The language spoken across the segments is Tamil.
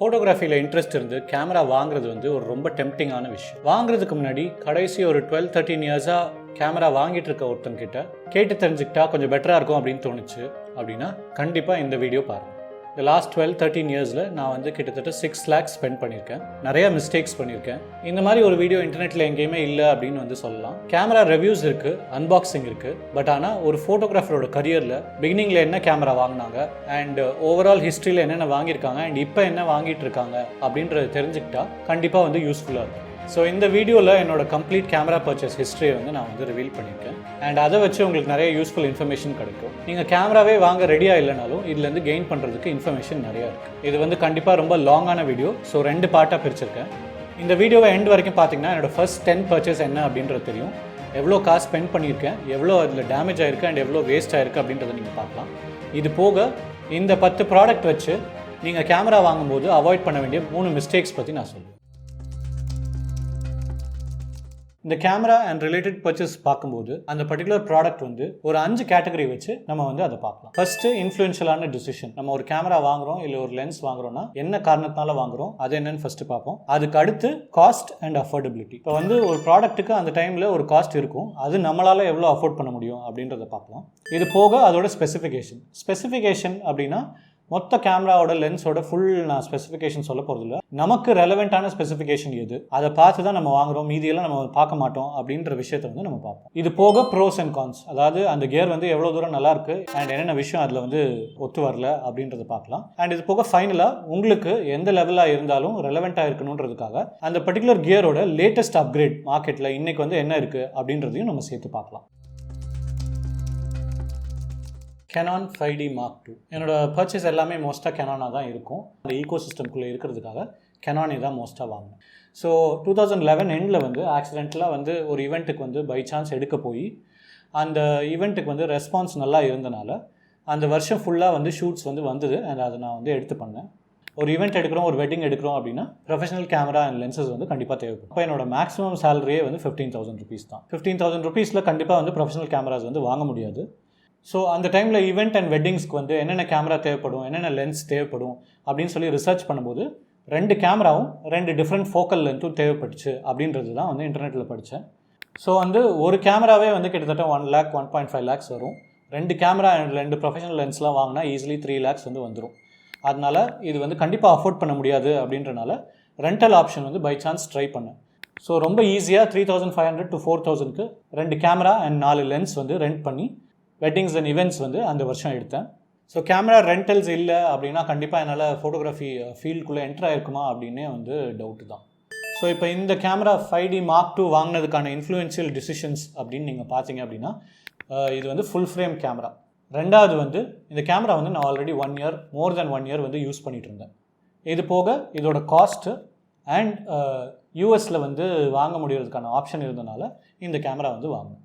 ஃபோட்டோகிராஃபியில் இன்ட்ரெஸ்ட் இருந்து கேமரா வாங்குறது வந்து ஒரு ரொம்ப டெம்டிங்கான விஷயம். வாங்குறதுக்கு முன்னாடி கடைசி ஒரு டுவெல் தேர்ட்டின் இயர்ஸாக கேமரா வாங்கிட்டு இருக்க ஒருத்தங்கிட்ட கேட்டு தெரிஞ்சுக்கிட்டா கொஞ்சம் பெட்டராக இருக்கும் அப்படின்னு தோணுச்சு அப்படின்னா கண்டிப்பாக இந்த வீடியோ பாருங்கள் இந்த லாஸ்ட் டுவெல் தேர்ட்டின் இயர்ஸில் நான் வந்து கிட்டத்தட்ட சிக்ஸ் லேக்ஸ் ஸ்பெண்ட் பண்ணியிருக்கேன் நிறைய மிஸ்டேக்ஸ் பண்ணியிருக்கேன் இந்த மாதிரி ஒரு வீடியோ இன்டர்நெட்டில் எங்கேயுமே இல்லை அப்படின்னு வந்து சொல்லலாம். கேமரா ரிவ்யூஸ் இருக்குது அன்பாக்சிங் இருக்குது பட் ஆனால் ஒரு ஃபோட்டோகிராஃபரோட கரியரில் பிகினிங்கில் என்ன கேமரா வாங்கினாங்க? அண்ட் ஓவரால் ஹிஸ்ட்ரியில் என்னென்ன வாங்கியிருக்காங்க? அண்ட் இப்போ என்ன வாங்கிட்டு இருக்காங்க? அப்படின்றத தெரிஞ்சுக்கிட்டா கண்டிப்பாக வந்து யூஸ்ஃபுல்லாக இருக்கும். ஸோ இந்த வீடியோவில் என்னோட கம்ப்ளீட் கேமரா பர்ச்சேஸ் ஹிஸ்ட்ரியை வந்து நான் வந்து ரிவீல் பண்ணியிருக்கேன். அண்ட் அதை வச்சு உங்களுக்கு நிறைய யூஸ்ஃபுல் இன்ஃபர்மேஷன் கிடைக்கும். நீங்கள் கேமராவே வாங்க ரெடியாக இல்லைனாலும் இதுலேருந்து கெயின் பண்ணுறதுக்கு இன்ஃபர்மேஷன் நிறையா இருக்குது இது வந்து கண்டிப்பாக ரொம்ப லாங்கான வீடியோ ஸோ ரெண்டு பார்ட்டாக பிரிச்சிருக்கேன். இந்த வீடியோவை எண்ட் வரைக்கும் பார்த்தீங்கன்னா என்னோடய ஃபர்ஸ்ட் டென் பர்ச்சேஸ் என்ன அப்படின்றது தெரியும். எவ்வளோ காசு ஸ்பெண்ட் பண்ணியிருக்கேன் எவ்வளோ அதில் டேமேஜ் ஆயிருக்கு அண்ட் எவ்வளோ வேஸ்ட் ஆயிருக்கு அப்படின்றத நீங்கள் பார்க்கலாம். இது போக இந்த பத்து ப்ராடக்ட் வச்சு நீங்கள் கேமரா வாங்கும்போது அவாய்ட் பண்ண வேண்டிய மூணு மிஸ்டேக்ஸ் பற்றி நான் சொல்லுவேன் இந்த கேமரா அண்ட் ரிலேட்டட் பர்ச்சேஸ் பார்க்கும்போது அந்த பர்டிகுலர் ப்ராடக்ட் வந்து ஒரு அஞ்சு கேட்டகரி வச்சு நம்ம வந்து அதை பார்க்கலாம். ஃபர்ஸ்ட் இன்ஃப்ளூயன்ஷியலான டிசிஷன் நம்ம ஒரு கேமரா வாங்குறோம் இல்லை ஒரு லென்ஸ் வாங்குறோம்னா என்ன காரணத்தினால வாங்குறோம் அது என்னன்னு ஃபர்ஸ்ட் பார்ப்போம். அதுக்கு அடுத்து காஸ்ட் அண்ட் அஃபோர்டபிலிட்டி இப்போ வந்து ஒரு ப்ராடக்ட்டுக்கு அந்த டைமில் ஒரு காஸ்ட் இருக்கும். அது நம்மளால எவ்வளோ அஃபோர்ட் பண்ண முடியும் அப்படின்றத பார்க்கலாம் இது போக அதோட ஸ்பெசிஃபிகேஷன் ஸ்பெசிஃபிகேஷன் அப்படின்னா மொத்த கேமராவோட லென்ஸோட ஃபுல் நான் ஸ்பெசிஃபிகேஷன் சொல்ல போகிறதில்ல நமக்கு ரெலவெண்ட்டான ஸ்பெசிஃபிகேஷன் எது? அதை பார்த்து தான் நம்ம வாங்குறோம். மீதியெல்லாம் நம்ம பார்க்க மாட்டோம் அப்படின்ற விஷயத்தை வந்து நம்ம பார்ப்போம். இது போக ப்ரோஸ் அண்ட் கான்ஸ் அதாவது அந்த கியர் வந்து எவ்வளோ தூரம் நல்லா இருக்கு அண்ட் என்னென்ன விஷயம் அதில் வந்து ஒத்து வரல அப்படின்றத பார்க்கலாம். அண்ட் இது போக ஃபைனலாக உங்களுக்கு எந்த லெவலாக இருந்தாலும் ரெலவெண்ட்டாக இருக்கணுன்றதுக்காக அந்த பர்டிகுலர் கியரோட லேட்டஸ்ட் அப்கிரேட் மார்க்கெட்டில் இன்னைக்கு வந்து என்ன இருக்குது அப்படின்றதையும் நம்ம சேர்த்து பார்க்கலாம். Canon five D mark two என்னோட பர்ச்சேஸ் எல்லாமே மோஸ்ட்டாக கெனானாக தான் இருக்கும். அந்த ஈகோ சிஸ்டம்குள்ளே இருக்கிறதுக்காக கெனானே தான் மோஸ்ட்டாக வாங்கினேன். ஸோ டூ தௌசண்ட் லெவன் எண்டில் வந்து ஆக்சிடெண்ட்டலாக வந்து ஒரு ஈவெண்ட்டுக்கு வந்து பை சான்ஸ் எடுக்க போய் அந்த ஈவெண்ட்டுக்கு வந்து ரெஸ்பான்ஸ் நல்லா இருந்தனால அந்த வருஷம் ஃபுல்லாக வந்து ஷூட்ஸ் வந்து வந்தது. அண்ட் அதை நான் வந்து எடுத்து பண்ணேன். ஒரு ஈவெண்ட் எடுக்கிறோம் ஒரு வெட்டிங் எடுக்கிறோம் அப்படின்னா ப்ரொஃபஷனல் கேமரா அண்ட் லென்சஸ் வந்து கண்டிப்பாக தேவைப்படும். அப்போ என்னோட மேக்ஸிமம் சேலரியே வந்து ஃபிஃப்டீன் தௌசண்ட் ருபீஸ் தான். ஃபிஃப்டீன் தௌசண்ட் ருபீஸில் கண்டிப்பாக வந்து ப்ரொஃபஷனல் கேமராஸ் வந்து வாங்க முடியாது. ஸோ அந்த டைமில் ஈவெண்ட் அண்ட் வெட்டிங்ஸ்க்கு வந்து என்னென்ன கேமரா தேவைப்படும் என்னென்ன லென்ஸ் தேவைப்படும் அப்படின்னு சொல்லி ரிசர்ச் பண்ணும்போது ரெண்டு கேமராவும் ரெண்டு டிஃப்ரெண்ட் ஃபோக்கல் லென்த்தும் தேவைப்பட்டுச்சு அப்படின்றது தான் வந்து இன்டர்நெட்டில் படித்தேன் ஸோ வந்து ஒரு கேமராவே வந்து கிட்டத்தட்ட one lakh one point five lakhs வரும். ரெண்டு கேமரா அண்ட் ரெண்டு ப்ரொஃபஷனல் லென்ஸ்லாம் வாங்கினா ஈஸிலி த்ரீ லேக்ஸ் வந்து வந்துடும் அதனால் இது வந்து கண்டிப்பாக அஃபோர்ட் பண்ண முடியாது அப்படின்றனால ரெண்டல் ஆப்ஷன் வந்து பை சான்ஸ் ட்ரை பண்ணேன். ஸோ ரொம்ப ஈஸியாக three thousand five hundred to four தௌசண்ட்க்கு ரெண்டு கேமரா அண்ட் நாலு லென்ஸ் வந்து ரெண்ட் பண்ணி வெட்டிங்ஸ் அண்ட் இவெண்ட்ஸ் வந்து அந்த வருஷம் எடுத்தேன். ஸோ கேமரா ரெண்டல்ஸ் இல்லை அப்படின்னா கண்டிப்பாக என்னால் ஃபோட்டோகிராஃபி ஃபீல்டுக்குள்ளே என்ட்ரு ஆயிருக்குமா அப்படின்னே வந்து டவுட்டு தான். ஸோ இப்போ இந்த camera five D mark two வாங்கினதுக்கான influential decisions அப்படின்னு நீங்கள் பார்த்தீங்க அப்படின்னா இது வந்து ஃபுல் ஃப்ரேம் கேமரா ரெண்டாவது வந்து இந்த கேமரா வந்து நான் already one year more then one year வந்து யூஸ் பண்ணிகிட்டு இருந்தேன். இது போக இதோட காஸ்ட்டு அண்ட் யூஎஸில் வந்து வாங்க முடியறதுக்கான ஆப்ஷன் இருந்தனால இந்த கேமரா வந்து வாங்கினேன்.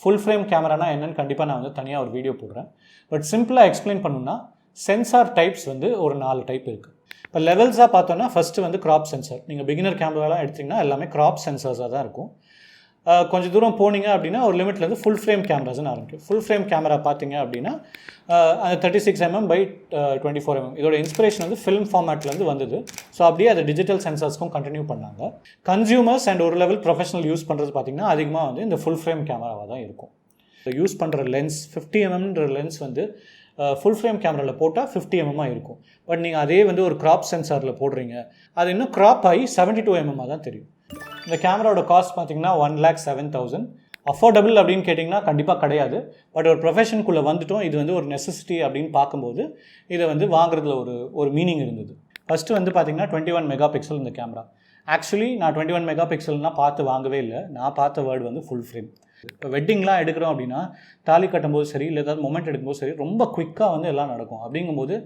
ஃபுல் ஃப்ரேம் கேமரானா என்னன்னு கண்டிப்பாக நான் வந்து தனியாக ஒரு வீடியோ போடுறேன். பட் சிம்பிளாக எக்ஸ்பிளைன் பண்ணணும்னா சென்சார் டைப்ஸ் வந்து ஒரு நாலு டைப் இருக்குது இப்போ லெவல்ஸாக பார்த்தோன்னா ஃபஸ்ட்டு வந்து க்ராப் சென்சார் நீங்கள் பிகினர் கேமராலாம் எடுத்திங்கன்னா எல்லாமே கிராப் சென்சார்ஸாக தான் இருக்கும். கொஞ்சம் தூரம் போனீங்க அப்படின்னா ஒரு லிமிட்லேருந்து ஃபுல் ஃப்ரேம் கேமராஸ்னு ஆரம்பிக்கும். ஃபுல் ஃப்ரேம் கேமரா பார்த்தீங்க அப்படின்னா அந்த thirty six mm by twenty four mm இதோட இன்ஸ்பிரேஷன் வந்து ஃபிலிம் ஃபார்மேட்லேருந்து வந்தது. ஸோ அப்படியே அதை டிஜிட்டல் சென்சார்ஸ்க்கும் கண்டினியூ பண்ணாங்க. கன்சியூமர்ஸ் அண்ட் ஒரு லெவல் ப்ரொஃபஷனல் யூஸ் பண்ணுறது பார்த்தீங்கன்னா அதிகமாக வந்து இந்த ஃபுல் ஃப்ரேம் கேமராவாக தான் இருக்கும். யூஸ் பண்ணுற லென்ஸ் ஃபிஃப்டி எம்எம்ன்ற லென்ஸ் வந்து ஃபுல் ஃப்ரேம் கேமராவில் போட்டால் ஃபிஃப்டி எம்எம்மாக இருக்கும். பட் நீங்கள் அதே வந்து ஒரு க்ராப் சென்சாரில் போடுறீங்க. அது இன்னும் க்ராப் ஆகி செவன்ட்டி டூ எம்எம்மாக தான் தெரியும். இந்த கேமராவோட காஸ்ட் பார்த்தீங்கன்னா one lakh seven thousand affordable அப்படின்னு கேட்டிங்கன்னா கண்டிப்பாக கிடையாது. பட் ஒரு ப்ரொஃபஷனுக்குள்ளே வந்துட்டோம் இது வந்து ஒரு நெசசிட்டி அப்படின்னு பார்க்கும்போது இதை வந்து வாங்குறதுல ஒரு ஒரு மீனிங் இருந்தது. ஃபஸ்ட்டு வந்து பார்த்தீங்கன்னா டுவெண்ட்டி ஒன் மெகா பிக்சல் இந்த கேமரா ஆக்சுவலி நான் டுவெண்ட்டி ஒன் மெகா பிக்சல்னால் பார்த்து வாங்கவே இல்லை. நான் பார்த்த வேர்டு வந்து ஃபுல் ஃப்ரேம் இப்போ வெட்டிங்லாம் எடுக்கிறோம் அப்படின்னா தாலி கட்டும்போது சரி இல்லை ஏதாவது மொமெண்ட் எடுக்கும்போது சரி ரொம்ப குவிக்காக வந்து எல்லாம் நடக்கும். அப்படிங்கும்போது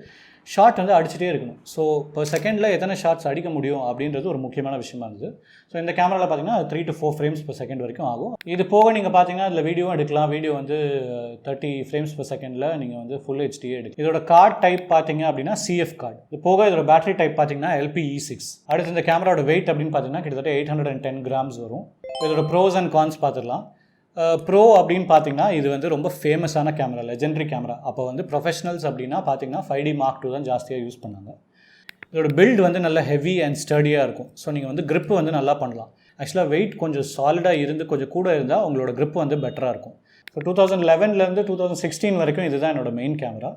ஷார்ட் வந்து அடிச்சுட்டே இருக்கணும். ஸோ இப்போ செகண்டில் எத்தனை ஷார்ட்ஸ் அடிக்க முடியும் அப்படின்றது ஒரு முக்கியமான விஷயமா இருந்தது. ஸோ இந்த கேமராவில் பார்த்தீங்கன்னா three to four frames per second வரைக்கும் ஆகும். இது போக நீங்கள் பார்த்தீங்கன்னா அதில் வீடியோ எடுக்கலாம். வீடியோ வந்து தேர்ட்டி ஃப்ரேம்ஸ் பர் செகண்டில் நீங்கள் வந்து ஃபுல் ஹெச்டியே எடுக்கலாம். இதோட கார்ட் டைப் பார்த்தீங்க அப்படின்னா சிஎஃப் கார்டு இது போக இதோட பேட்டரி டைப் பார்த்தீங்கன்னா எல்பிஇ சிக்ஸ் அடுத்து இந்த கேமராவோட வெயிட் அப்படின்னு பார்த்தீங்கன்னா கிட்டத்தட்ட eight hundred and ten grams வரும். இதோட ப்ரோஸ் அண்ட் கான்ஸ் பார்த்துடலாம். ப்ரோ அப்படின்னு பார்த்தீங்கன்னா இது வந்து ரொம்ப ஃபேமஸான கேமரா லெஜெண்டரி கேமரா அப்போ வந்து ப்ரொஃபஷனல்ஸ் அப்படின்னா பார்த்தீங்கன்னா ஃபைவ் டி மார்க் டூ தான் ஜாஸ்தியாக யூஸ் பண்ணாங்க. இதோட பில்ட் வந்து நல்ல ஹெவி அண்ட் ஸ்டடியாக இருக்கும். ஸோ நீங்கள் வந்து க்ரிப்பு வந்து நல்லா பண்ணலாம். ஆக்சுவலாக வெயிட் கொஞ்சம் சாலிடாக இருந்து கொஞ்சம் கூட இருந்தால் உங்களோட க்ரிப்பு வந்து பெட்டராக இருக்கும். ஸோ டூ தௌசண்ட் லெவன்லேருந்து டூ தௌசண்ட் சிக்ஸ்டீன் வரைக்கும் இதுதான் என்னோட மெயின் கேமரா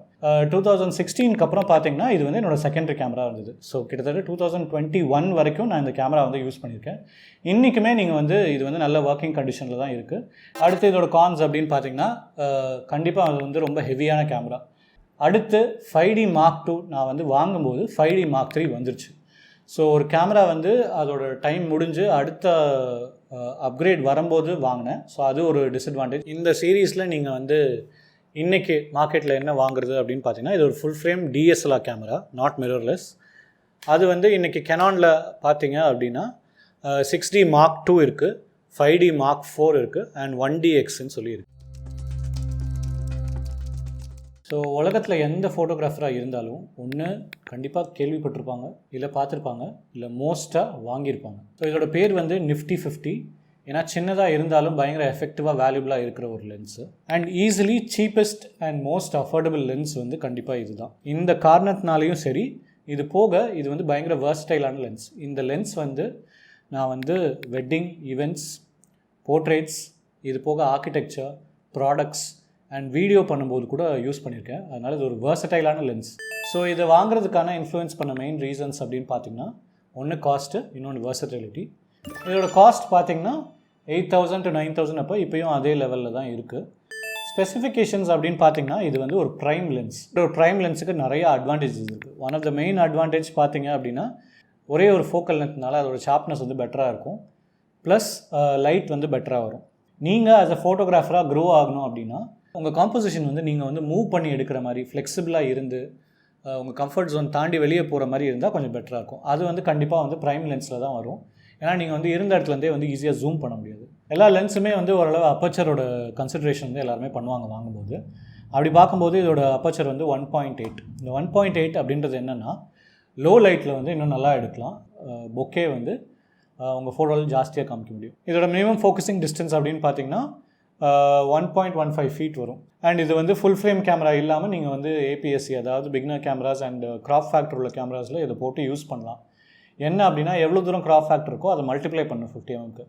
டூ தௌசண்ட் சிக்ஸ்டீனுக்கு அப்புறம் பார்த்தீங்கன்னா இது வந்து என்னோட செகண்டரி கேமரா இருந்தது. ஸோ கிட்டத்தட்ட டூ தௌசண்ட் டுவெண்ட்டி ஒன் வரைக்கும் நான் இந்த கேமரா வந்து யூஸ் பண்ணியிருக்கேன். இன்றைக்குமே நீங்கள் வந்து இது வந்து நல்ல ஒர்க்கிங் கண்டிஷனில் தான் இருக்குது அடுத்து இதோட கான்ஸ் அப்படின்னு பார்த்தீங்கன்னா கண்டிப்பாக அது வந்து ரொம்ப ஹெவியான கேமரா அடுத்து ஃபைவ் டி மார்க் டூ நான் வந்து வாங்கும்போது ஃபைவ் டி மார்க் த்ரீ வந்துருச்சு. ஸோ ஒரு கேமரா வந்து அதோட டைம் முடிஞ்சு அடுத்த அப்கிரேட் வரும்போது வாங்கினேன். ஸோ அது ஒரு டிஸ்அட்வான்டேஜ் இந்த சீரீஸில் நீங்கள் வந்து இன்றைக்கி மார்க்கெட்டில் என்ன வாங்குறது அப்படின்னு பார்த்தீங்கன்னா இது ஒரு full frame DSLR camera not mirrorless அது வந்து இன்றைக்கி கெனானில் பார்த்தீங்க அப்படின்னா சிக்ஸ் டி மார்க் டூ இருக்குது ஃபைவ் டி மார்க் ஃபோர் இருக்குது அண்ட் ஒன் டி எக்ஸ்ன்னு சொல்லியிருக்கு. ஸோ உலகத்தில் எந்த ஃபோட்டோகிராஃபராக இருந்தாலும் ஒன்று கண்டிப்பாக கேள்விப்பட்டிருப்பாங்க இல்லை பார்த்துருப்பாங்க இல்லை மோஸ்ட்டாக வாங்கியிருப்பாங்க. ஸோ இதோட பேர் வந்து நிஃப்டி ஃபிஃப்டி ஏன்னா சின்னதாக இருந்தாலும் பயங்கர எஃபெக்டிவாக வேல்யூபிளாக இருக்கிற ஒரு lens and easily cheapest and most affordable lens வந்து கண்டிப்பாக இதுதான். இந்த காரணத்தினாலையும் சரி இது போக இது வந்து பயங்கர வேர்ஸ்டைலான லென்ஸ் இந்த லென்ஸ் வந்து நான் வந்து வெட்டிங் ஈவெண்ட்ஸ் போர்ட்ரேட்ஸ் இது போக ஆர்கிடெக்சர் ப்ராடக்ட்ஸ் அண்ட் வீடியோ பண்ணும்போது கூட யூஸ் பண்ணியிருக்கேன் அதனால் இது ஒரு வேர்சட்டைலான லென்ஸ் ஸோ இதை வாங்குறதுக்கான இன்ஃப்ளூயன்ஸ் பண்ண மெயின் ரீசன்ஸ் அப்படின்னு பார்த்தீங்கன்னா ஒன்று காஸ்ட்டு இன்னொன்று வேர்சட்டிலிட்டி இதோட காஸ்ட் பார்த்தீங்கன்னா eight thousand to nine thousand அப்போ இப்போயும் அதே லெவலில் தான் இருக்குது ஸ்பெசிஃபிகேஷன்ஸ் அப்படின்னு பார்த்தீங்கன்னா இது வந்து ஒரு ப்ரைம் லென்ஸ் ஒரு ப்ரைம் லென்ஸுக்கு நிறைய அட்வான்டேஜஸ் இருக்குது one of the main advantage பார்த்தீங்க அப்படின்னா ஒரே ஒரு ஃபோக்கல் லென்த்னால அதோட ஷார்ப்னஸ் வந்து பெட்டராக இருக்கும். ப்ளஸ் லைட் uh, வந்து பெட்டராக வரும். நீங்கள் ஆஸ் அ ஃபோட்டோகிராஃபராக க்ரோ ஆகணும் அப்படின்னா உங்கள் காம்போசிஷன் வந்து நீங்கள் வந்து மூவ் பண்ணி எடுக்கிற மாதிரி ஃப்ளெக்சிபிளாக இருந்து உங்கள் கம்ஃபர்ட் ஜோன் தாண்டி வெளியே போகிற மாதிரி இருந்தால் கொஞ்சம் பெட்டராக இருக்கும். அது வந்து கண்டிப்பாக வந்து ப்ரைம் லென்ஸில் தான் வரும். ஏன்னா நீங்கள் வந்து இருந்த இடத்துலேருந்தே வந்து ஈஸியாக ஜூம் பண்ண முடியாது. எல்லா லென்ஸுமே வந்து ஓரளவு அப்பச்சரோட கன்சிடரேஷன் வந்து எல்லாருமே பண்ணுவாங்க வாங்கும்போது. அப்படி பார்க்கும்போது இதோட அப்பச்சர் வந்து ஒன் பாயிண்ட் எயிட் இந்த ஒன் பாயிண்ட் எயிட் அப்படின்றது என்னென்னா லோ லைட்டில் வந்து இன்னும் நல்லா எடுக்கலாம். பொக்கே வந்து உங்கள் ஃபோட்டோவில் ஜாஸ்தியாக காமிக்க முடியும். இதோட மினிமம் ஃபோக்கஸிங் டிஸ்டன்ஸ் அப்படின்னு பார்த்தீங்கன்னா one point one five feet வரும். அண்ட் இது வந்து ஃபுல் ஃப்ரேம் கேமரா இல்லாமல் நீங்கள் வந்து ஏபிஎஸ்சி அதாவது beginner cameras and crop factor உள்ள கேமராஸில் இதை போட்டு யூஸ் பண்ணலாம். என்ன அப்படின்னா எவ்வளோ தூரம் கிராப் ஃபேக்டர் இருக்கோ அதை மல்டிப்ளை பண்ணும் ஃபிஃப்டி எம்க்கு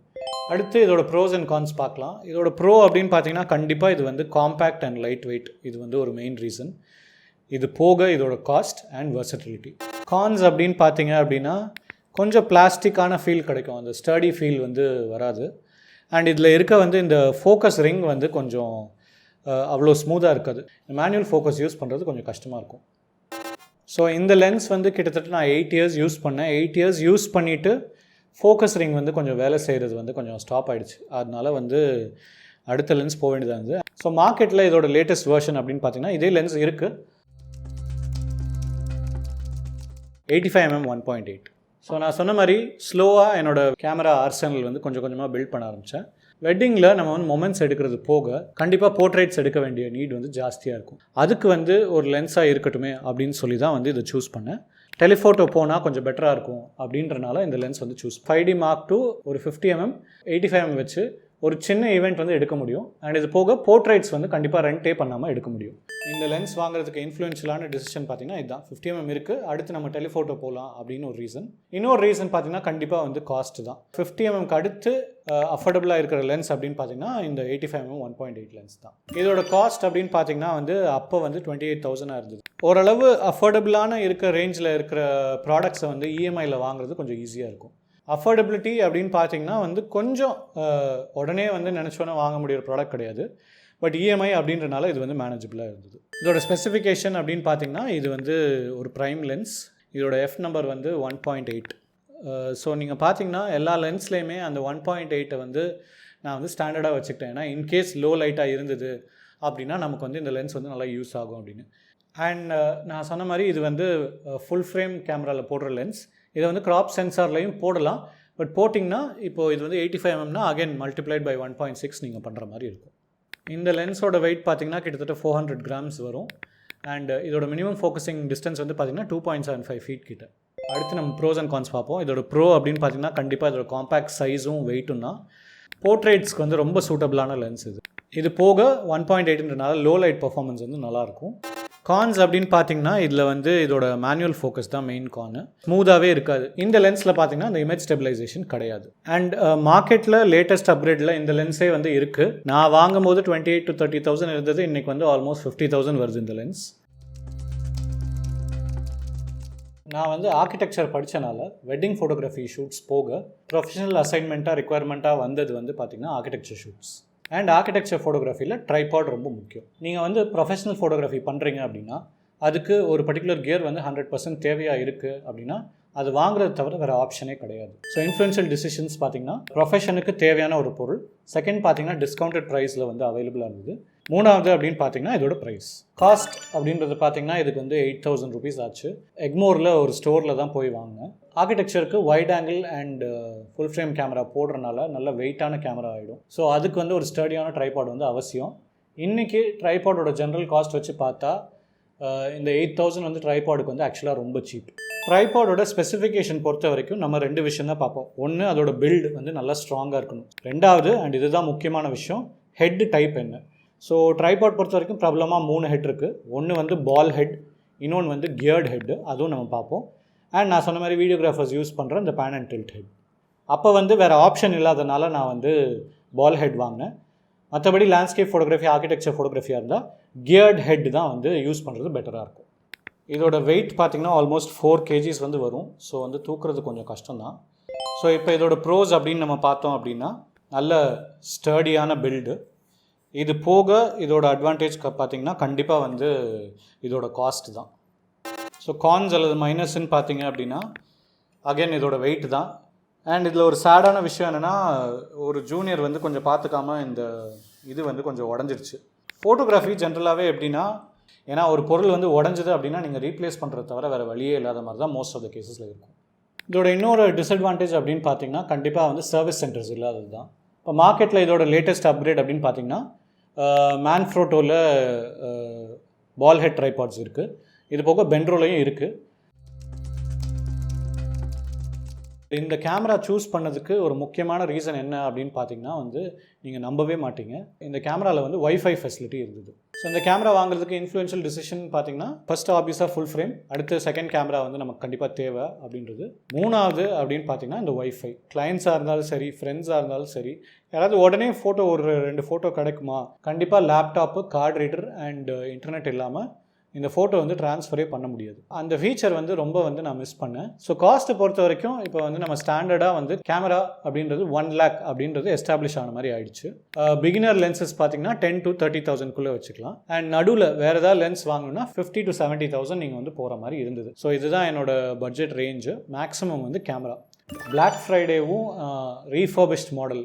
அடுத்து இதோட ப்ரோஸ் அண்ட் கான்ஸ் பார்க்கலாம். இதோட ப்ரோ அப்படின்னு பார்த்தீங்கன்னா கண்டிப்பாக இது வந்து காம்பேக்ட் அண்ட் லைட் வெயிட் இது வந்து ஒரு மெயின் ரீசன் இது போக இதோட காஸ்ட் அண்ட் வெர்சட்டிலிட்டி கான்ஸ் அப்படின்னு பார்த்தீங்க அப்படின்னா கொஞ்சம் பிளாஸ்டிக்கான ஃபீல் கிடைக்கும். அந்த ஸ்டடி ஃபீல் வந்து வராது. அண்ட் இதில் இருக்க வந்து இந்த ஃபோக்கஸ் ரிங் வந்து கொஞ்சம் அவ்வளோ ஸ்மூத்தாக இருக்காது. மேனுவல் ஃபோக்கஸ் யூஸ் பண்ணுறது கொஞ்சம் கஷ்டமாக இருக்கும். ஸோ இந்த லென்ஸ் வந்து கிட்டத்தட்ட நான் எயிட் இயர்ஸ் யூஸ் பண்ணேன். எயிட் இயர்ஸ் யூஸ் பண்ணிவிட்டு ஃபோக்கஸ் ரிங் வந்து கொஞ்சம் வேலை செய்கிறது வந்து கொஞ்சம் ஸ்டாப் ஆகிடுச்சு அதனால வந்து அடுத்த லென்ஸ் போக வேண்டியதாக இருந்தது. ஸோ மார்க்கெட்டில் இதோட லேட்டஸ்ட் வேர்ஷன் அப்படின்னு பார்த்தீங்கன்னா இதே லென்ஸ் இருக்குது eighty five mm one point eight so நான் சொன்ன மாதிரி ஸ்லோவாக என்னோட கேமரா ஆர்சனல் வந்து கொஞ்சம் கொஞ்சமாக பில்ட் பண்ண ஆரம்பித்தேன் வெட்டிங்கில் நம்ம வந்து மொமெண்ட்ஸ் எடுக்கிறது போக கண்டிப்பாக போர்ட்ரேட்ஸ் எடுக்க வேண்டிய நீட் வந்து ஜாஸ்தியாக இருக்கும். அதுக்கு வந்து ஒரு லென்ஸாக இருக்கட்டுமே அப்படின்னு சொல்லி தான் வந்து இதை சூஸ் பண்ணேன். டெலிஃபோட்டோ போனால் கொஞ்சம் பெட்டராக இருக்கும் அப்படின்றனால இந்த லென்ஸ் வந்து choose five D mark two ஒரு fifty MM eighty five M வச்சு ஒரு சின்ன ஈவெண்ட் வந்து எடுக்க முடியும். அண்ட் இது போக போர்ட்ரேட்ஸ் வந்து கண்டிப்பாக ரெண்டே பண்ணாமல் எடுக்க முடியும். இந்த லென்ஸ் வாங்குறதுக்கு இன்ஃப்ளூயன்ஷியலான டிசிஷன் பார்த்தீங்கன்னா இதுதான். ஃபிஃப்டி எம்எம் இருக்குது அடுத்து நம்ம டெலிஃபோட்டோ போகலாம் அப்படின்னு ஒரு ரீசன் இன்னொரு ரீசன் பார்த்தீங்கன்னா கண்டிப்பாக வந்து காஸ்ட் தான். ஃபிஃப்டி எம்எம்க்கு அடுத்து அஃபோர்டபுளாக இருக்கிற லென்ஸ் அப்படின்னு பார்த்தீங்கன்னா இந்த eighty five mm one point eight lens தான். இதோட காஸ்ட் அப்படின்னு பார்த்தீங்கன்னா வந்து அப்போ வந்து டுவெண்ட்டி எயிட் தௌசண்டாக இருந்தது. ஓரளவு அஃபோர்டபுளான இருக்கிற ரேஞ்சில் இருக்கிற ப்ராடக்ட்ஸை வந்து இஎம்ஐயில் வாங்குறது கொஞ்சம் ஈஸியாக இருக்கும். அஃபோர்டபிலிட்டி அப்படின்னு பார்த்தீங்கன்னா வந்து கொஞ்சம் உடனே வந்து நினச்சோன்னே வாங்க முடியிற ப்ராடக்ட் கிடையாது. பட் இஎம்ஐ அப்படின்றனால இது வந்து மேனேஜபிளாக இருந்தது. இதோட ஸ்பெசிஃபிகேஷன் அப்படின்னு பார்த்தீங்கன்னா இது வந்து ஒரு ப்ரைம் லென்ஸ் இதோட எஃப் நம்பர் வந்து ஒன் பாயிண்ட் எயிட் ஸோ நீங்கள் பார்த்தீங்கன்னா எல்லா லென்ஸ்லேயுமே அந்த ஒன் பாயிண்ட் எயிட்டை வந்து நான் வந்து ஸ்டாண்டர்டாக வச்சுக்கிட்டேன். ஏன்னா இன்கேஸ் லோ லைட்டாக இருந்தது அப்படின்னா நமக்கு வந்து இந்த லென்ஸ் வந்து நல்லா யூஸ் ஆகும் அப்படின்னு. அண்ட் நான் சொன்ன மாதிரி இது வந்து ஃபுல் ஃப்ரேம் கேமராவில் போடுற லென்ஸ் இதை வந்து க்ராப் சென்சார்லையும் போடலாம். பட் போட்டிங்கன்னா இப்போது இது வந்து eighty five எம்எம்னா again multiplied by one point six நீங்கள் பண்ணுற மாதிரி இருக்கும். இந்த லென்ஸோட வெயிட் பார்த்தீங்கன்னா கிட்டத்தட்ட ஃபோர் ஹண்ட்ரட் கிராம்ஸ் வரும். அண்ட் இதோட மினிமம் ஃபோக்கஸிங் டிஸ்டன்ஸ் வந்து பார்த்தீங்கன்னா two point seven five feet கிட்ட. அடுத்து நம்ம ப்ரோஸ் அண்ட் கான்ஸ் பார்ப்போம். இதோட ப்ரோ அப்படின்னு பார்த்தீங்கன்னா கண்டிப்பாக இதோட காம்பேக்ட் சைஸும் வெயிட்டும் தான். போர்ட்ரேட்ஸ்க்கு வந்து ரொம்ப சூட்டபிளான லென்ஸ் இது. இது போக ஒன் பாயிண்ட் எயிட்ன்றனால லோ லைட் பர்ஃபார்மன்ஸ் வந்து நல்லாயிருக்கும் கான்ஸ் அப்படின்னு பார்த்தீங்கன்னா இதில் வந்து இதோட மேனுவல் ஃபோக்கஸ் தான் மெயின் கானு ஸ்மூத்தாகவே இருக்காது. இந்த லென்ஸில் பார்த்தீங்கன்னா uh, இந்த இமேஜ் ஸ்டெபிலைசேஷன் கிடையாது. அண்ட் மார்க்கெட்டில் லேட்டஸ்ட் அப்கிரேடில் இந்த லென்ஸே வந்து இருக்குது நான் வாங்கும் போது twenty eight to thirty thousand இருந்தது. இன்றைக்கி வந்து ஆல்மோஸ்ட் ஃபிஃப்டி தௌசண்ட் வருது இந்த லென்ஸ் நான் வந்து ஆர்கிடெக்சர் படித்தனால வெட்டிங் ஃபோட்டோகிராஃபி ஷூட்ஸ் போக ப்ரொஃபஷனல் அசைன்மெண்ட்டாக ரிக்குவயர்மெண்ட்டாக வந்தது வந்து பார்த்திங்கன்னா ஆர்கிடெக்சர் ஷூட்ஸ் அண்ட் ஆர்கிடெக்சர் ஃபோட்டோகிராஃபியில் ட்ரைபாட் ரொம்ப முக்கியம். நீங்கள் வந்து ப்ரொஃபஷனல் ஃபோட்டோகிராஃபி பண்ணுறீங்க அப்படின்னா அதுக்கு ஒரு பர்டிகுலர் கியர் வந்து ஹண்ட்ரட் பர்சன்ட் தேவையாக இருக்குது அப்படின்னா அது வாங்குறது தவிர வேறு ஆப்ஷனே கிடையாது. ஸோ இன்ஃப்ளூன்ஷியல் டிசிஷன்ஸ் பார்த்தீங்கன்னா ப்ரொஃபஷனுக்கு தேவையான ஒரு பொருள். செகண்ட் பார்த்தீங்கன்னா டிஸ்கவுண்டட் ப்ரைஸில் வந்து அவைலபிளாக இருந்தது மூணாவது அப்படின்னு பார்த்தீங்கன்னா இதோட ப்ரைஸ் காஸ்ட் அப்படின்றது பார்த்தீங்கன்னா இதுக்கு வந்து எயிட் தௌசண்ட் ருபீஸ் ஆச்சு. எக்மோரில் ஒரு ஸ்டோரில் தான் போய் வாங்கினேன். ஆர்கிடெக்சருக்கு wide angle and full frame camera போடுறனால நல்ல வெயிட்டான கேமரா ஆகிடும் ஸோ அதுக்கு வந்து ஒரு ஸ்டடியான ட்ரைபாட் வந்து அவசியம். இன்றைக்கி ட்ரைபாடோட ஜென்ரல் காஸ்ட் வச்சு பார்த்தா uh, இந்த எயிட் தௌசண்ட் வந்து ட்ரைபாடுக்கு வந்து ஆக்சுவலாக ரொம்ப சீப் ட்ரைபாடோட ஸ்பெசிஃபிகேஷன் பொறுத்த வரைக்கும் நம்ம ரெண்டு விஷயம் தான் பார்ப்போம். ஒன்று அதோட பில்டு வந்து நல்லா ஸ்ட்ராங்காக இருக்கணும். ரெண்டாவது அண்ட் இதுதான் முக்கியமான விஷயம் ஹெட் டைப் என்ன? ஸோ ட்ரைபாட் பொறுத்த வரைக்கும் ப்ராப்ளமாக மூணு ஹெட் இருக்குது ஒன்று வந்து பால் ஹெட் இன்னொன்று வந்து கியர்ட் ஹெட்டு அதுவும் நம்ம பார்ப்போம். அண்ட் நான் சொன்ன மாதிரி வீடியோகிராஃபர்ஸ் யூஸ் பண்ணுற இந்த பேன் அண்ட் டில்ட் ஹெட் அப்போ வந்து வேறு ஆப்ஷன் இல்லாதனால நான் வந்து பால் ஹெட் வாங்கினேன். மற்றபடி லேண்ட்ஸ்கேப் ஃபோட்டோகிராஃபி ஆர்கிடெக்சர் ஃபோட்டோகிராஃபியாக இருந்தால் கியர்டு ஹெட் தான் வந்து யூஸ் பண்ணுறது பெட்டராக இருக்கும். இதோட வெயிட் பார்த்தீங்கன்னா ஆல்மோஸ்ட் ஃபோர் கேஜிஸ் வந்து வரும். ஸோ வந்து தூக்குறது கொஞ்சம் கஷ்டம்தான். ஸோ இப்போ இதோட ப்ரோஸ் அப்படின்னு நம்ம பார்த்தோம் அப்படின்னா நல்ல ஸ்டர்டியான பில்டு இது போக இதோட அட்வான்டேஜ் பார்த்தீங்கன்னா கண்டிப்பாக வந்து இதோட காஸ்ட் தான். ஸோ கான்ஸ் அல்லது மைனஸ்ன்னு பார்த்தீங்க அப்படின்னா அகைன் இதோட வெயிட் தான். அண்ட் இதில் ஒரு சேடான விஷயம் என்னென்னா ஒரு ஜூனியர் வந்து கொஞ்சம் பார்த்துக்காம இந்த இது வந்து கொஞ்சம் உடஞ்சிருச்சு. ஃபோட்டோகிராஃபி ஜென்ரலாகவே எப்படின்னா ஏன்னா ஒரு பொருள் வந்து உடஞ்சது அப்படின்னா நீங்கள் ரீப்ளேஸ் பண்ணுறத தவிர வேறு வழியே இல்லாத மாதிரி தான் மோஸ்ட் ஆஃப் த கேசஸில் இருக்கும். இதோட இன்னொரு டிஸ்அட்வான்டேஜ் அப்படின்னு பார்த்தீங்கன்னா கண்டிப்பாக வந்து சர்வீஸ் சென்டர்ஸ் இல்லாதது தான். இப்போ மார்க்கெட்டில் இதோட லேட்டஸ்ட் அப்கிரேட் அப்படின்னு பார்த்தீங்கன்னா மேன்ஃப்ரோட்டோவில் பால் ஹெட் ட்ரைபாட்ஸ் இருக்குது இது போக பென்ட்ரோலையும் இருக்குது இந்த கேமரா சூஸ் பண்ணதுக்கு ஒரு முக்கியமான ரீசன் என்ன அப்படின்னு பார்த்தீங்கன்னா வந்து நீங்கள் நம்பவே மாட்டீங்க. இந்த கேமராவில் வந்து ஒய்ஃபை ஃபெசிலிட்டி இருந்தது. ஸோ இந்த கேமரா வாங்குறதுக்கு இன்ஃப்ளூயன்ஷியல் டிசிஷன் பார்த்தீங்கன்னா ஃபர்ஸ்ட் ஆப்வியஸாக ஃபுல் ஃப்ரேம் அடுத்து செகண்ட் கேமரா வந்து நமக்கு கண்டிப்பாக தேவை அப்படின்றது. மூணாவது அப்படின்னு பார்த்தீங்கன்னா இந்த ஒய்ஃபை கிளைண்ட்ஸாக இருந்தாலும் சரி ஃப்ரெண்ட்ஸாக இருந்தாலும் சரி யாராவது உடனே ஃபோட்டோ ஒரு ரெண்டு ஃபோட்டோ கிடைக்குமா? கண்டிப்பாக laptop card reader and internet இல்லாமல் இந்த ஃபோட்டோ வந்து ட்ரான்ஸ்ஃபரே பண்ண முடியாது. அந்த ஃபீச்சர் வந்து ரொம்ப வந்து நான் மிஸ் பண்ணேன். ஸோ காஸ்ட்டை பொறுத்த வரைக்கும் இப்போ வந்து நம்ம ஸ்டாண்டர்டாக வந்து கேமரா அப்படின்றது ஒன் லேக் அப்படின்றது எஸ்டாப்ளிஷ் ஆன மாதிரி ஆயிடுச்சு. பிகினர் லென்சஸ் பார்த்தீங்கன்னா டென் டு தேர்ட்டி தௌசண்ட்குள்ளே வச்சுக்கலாம். அண்ட் நடுவில் வேறு ஏதாவது லென்ஸ் வாங்கணும்னா ஃபிஃப்டி டு செவன்ட்டி தௌசண்ட் நீங்கள் வந்து போகிற மாதிரி இருந்தது. ஸோ இதுதான் என்னோட பட்ஜெட் ரேஞ்சு மேக்ஸிமம் வந்து கேமரா பிளாக் ஃப்ரைடேவும் ரீஃபர்பிஷ்ட் மாடல்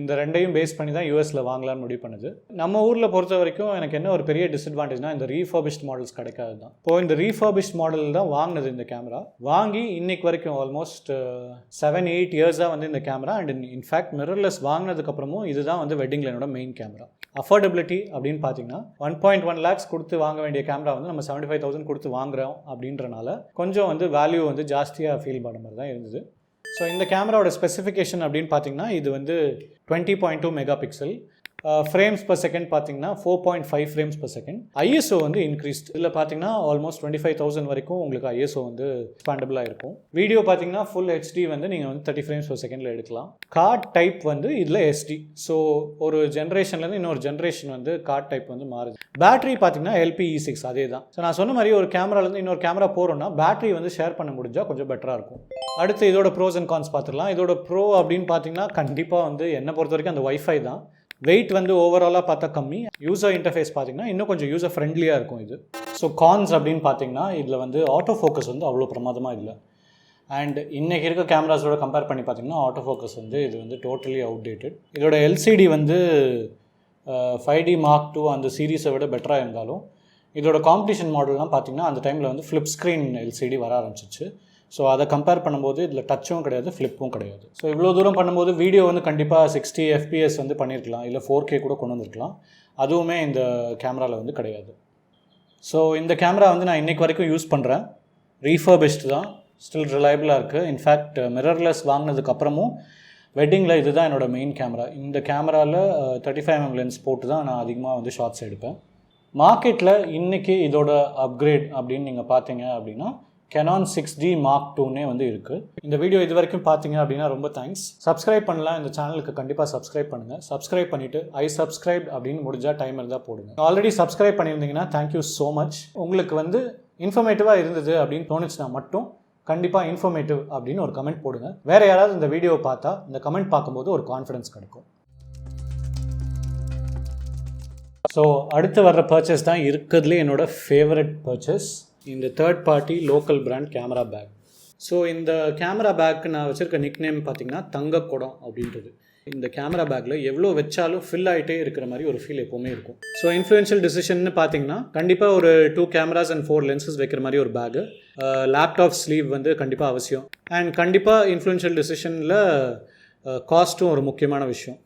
இந்த ரெண்டையும் பேஸ் பண்ணி தான் யூஎஸில் வாங்கலாம்னு முடிவு பண்ணுது. நம்ம ஊரில் பொறுத்த வரைக்கும் எனக்கு என்ன ஒரு பெரிய டிஸ்அட்வான்டேஜ்னா இந்த ரீஃபர்பிஷ்ட் மாடல்ஸ் கிடைக்காது தான். இப்போ இந்த ரீஃபர்பிஷ்ட் மாடல் தான் வாங்கினது இந்த கேமரா வாங்கி இன்னைக்கு வரைக்கும் ஆல்மோஸ்ட் செவன் எயிட் இயர்ஸாக வந்து இந்த camera and in fact mirrorless வாங்கினதுக்கப்புறமும் இதுதான் வந்து வெட்டிங்கில் என்னோட மெயின் கேமரா அஃபோர்டபிலிட்டி அப்படின்னு பார்த்தீங்கன்னா ஒன் பாயிண்ட் ஒன் லேக்ஸ் கொடுத்து வாங்க வேண்டிய கேமரா வந்து நம்ம செவன்ட்டி ஃபைவ் தௌசண்ட் கொடுத்து வாங்குறோம் அப்படின்றனால கொஞ்சம் வந்து வேல்யூ வந்து ஜாஸ்தியாக ஃபீல் பண்ண மாதிரி தான் இருந்தது. ஸோ இந்த கேமராவோட ஸ்பெசிஃபிகேஷன் அப்படின்னு பார்த்தீங்கன்னா இது வந்து twenty point two megapixel frames per second பார்த்தீங்கன்னா four point five frames per second ISO வந்து இன்க்ரீஸ்ட் இதில் பார்த்தீங்கன்னா ஆல்மோஸ்ட் டுவெண்ட்டி ஃபைவ் தௌசண்ட் வரைக்கும் உங்களுக்கு ஐஎஸ்ஓ வந்து எக்ஸ்பாண்டபிளாக இருக்கும். வீடியோ பார்த்தீங்கன்னா ஃபுல் ஹெச்டி வந்து நீங்கள் வந்து தேர்ட்டி ஃப்ரேம்ஸ் பர் செகண்டில் எடுக்கலாம். கார்ட் டைப் வந்து இதில் எஸ்டி ஸோ ஒரு ஜென்ரேஷன்லேருந்து இன்னொரு ஜென்ரேஷன் வந்து கார்ட் டைப் வந்து மாறுது. பேட்டரி பார்த்தீங்கன்னா எல்பிஇ சிக்ஸ் அதே தான் ஸோ நான் சொன்ன மாதிரி ஒரு கேமராலேருந்து இன்னொரு கேமரா போகிறோம்னா பேட்டரி வந்து ஷேர் பண்ண முடிஞ்சால் கொஞ்சம் பெட்டராக இருக்கும். அடுத்து இதோட ப்ரோஸ் அண்ட் கான்ஸ் பார்த்துடலாம் இதோட ப்ரோ அப்படின்னு பார்த்தீங்கன்னா கண்டிப்பாக வந்து என்னை பொறுத்த வரைக்கும் அந்த ஒய்ஃபை தான். வெயிட் வந்து ஓவராலாக பார்த்தா கம்மி. யூசர் இன்டர்ஃபேஸ் பார்த்தீங்கன்னா இன்னும் கொஞ்சம் யூசர் ஃப்ரெண்ட்லியாக இருக்கும் இது. ஸோ கான்ஸ் அப்படின்னு பார்த்தீங்கன்னா இதில் வந்து ஆட்டோ ஃபோக்கஸ் வந்து அவ்வளோ பிரமாதமாக இல்லை. அண்ட் இன்றைக்கி இருக்க கேமராஸோட கம்பேர் பண்ணி பார்த்தீங்கன்னா ஆட்டோ ஃபோக்கஸ் வந்து இது வந்து டோட்டலி அவுடேட்டட் இதோட எல்சிடி வந்து ஃபைவ் டி மார்க் டூ அந்த சீரீஸை விட பெட்டராக இருந்தாலும் இதோட காம்படிஷன் மாடல்லாம் பார்த்தீங்கன்னா அந்த டைமில் வந்து ஃப்ளிப் ஸ்க்ரீன் எல்சிடி வர ஆரம்பிச்சிச்சு. ஸோ அதை கம்பேர் பண்ணும்போது இதில் டச்சும் கிடையாது ஃப்ளிப்பும் கிடையாது. ஸோ இவ்வளோ தூரம் பண்ணும்போது வீடியோ வந்து கண்டிப்பாக சிக்ஸ்டி எஃபிஎஸ் வந்து பண்ணியிருக்கலாம் இல்லை ஃபோர் கே கூட கொண்டு வந்திருக்கலாம். அதுவுமே இந்த கேமராவில் வந்து கிடையாது. ஸோ இந்த கேமரா வந்து நான் இன்றைக்கு வரைக்கும் யூஸ் பண்ணுறேன் ரீஃபர்பிஷ்டு தான். ஸ்டில் ரிலையபிளாக இருக்குது இன்ஃபேக்ட் மிரர்லெஸ் வாங்கினதுக்கப்புறமும் வெட்டிங்கில் இதுதான் என்னோடய மெயின் கேமரா இந்த கேமராவில் தேர்ட்டி ஃபைவ் எம் லென்ஸ் போட்டு தான் நான் அதிகமாக வந்து ஷார்ட்ஸ் எடுப்பேன். மார்க்கெட்டில் இன்றைக்கி இதோட அப்கிரேட் அப்படின்னு நீங்கள் பார்த்தீங்க அப்படின்னா கெனான் சிக்ஸ் டி மார்க் டூனே வந்து இருக்குது இந்த வீடியோ இது வரைக்கும் பார்த்தீங்க அப்படின்னா ரொம்ப தேங்க்ஸ் சப்ஸ்கிரைப் பண்ணலாம். இந்த சேனலுக்கு கண்டிப்பாக சப்ஸ்கிரைப் பண்ணுங்கள் சப்ஸ்கிரைப் பண்ணிவிட்டு ஐ சப்ஸ்கிரைப் அப்படின்னு முடிஞ்சால் டைம் இருந்தால் போடுங்க. ஆல்ரெடி சப்ஸ்கிரைப் பண்ணியிருந்தீங்கன்னா தேங்க்யூ ஸோ மச் உங்களுக்கு வந்து இன்ஃபர்மேட்டிவாக இருந்தது அப்படின்னு தோணுச்சுன்னா மட்டும் கண்டிப்பாக இன்ஃபர்மேட்டிவ் அப்படின்னு ஒரு கமெண்ட் போடுங்க. வேறு யாராவது இந்த வீடியோவை பார்த்தா இந்த கமெண்ட் பார்க்கும்போது ஒரு கான்ஃபிடன்ஸ் கிடைக்கும். ஸோ அடுத்து வர்ற பர்ச்சேஸ் தான் இருக்கிறதுலே என்னோட ஃபேவரட் பர்ச்சேஸ் இந்த third party local brand camera bag so இந்த கேமரா பேக்கு நான் வச்சுருக்க நிக் நேம் பார்த்தீங்கன்னா தங்க குடம் அப்படின்றது. இந்த கேமரா பேக்கில் எவ்வளோ வச்சாலும் ஃபில் ஆகிட்டே இருக்கிற மாதிரி ஒரு ஃபீல் எப்போவுமே இருக்கும். ஸோ இன்ஃப்ளூயன்ஷியல் டிசிஷன் பார்த்தீங்கன்னா கண்டிப்பாக ஒரு two cameras and four lenses வைக்கிற மாதிரி ஒரு பேகு லேப்டாப் ஸ்லீவ் வந்து கண்டிப்பாக அவசியம். அண்ட் கண்டிப்பாக இன்ஃப்ளூயன்ஷியல் டிசிஷனில் காஸ்ட்டும் ஒரு முக்கியமான விஷயம்.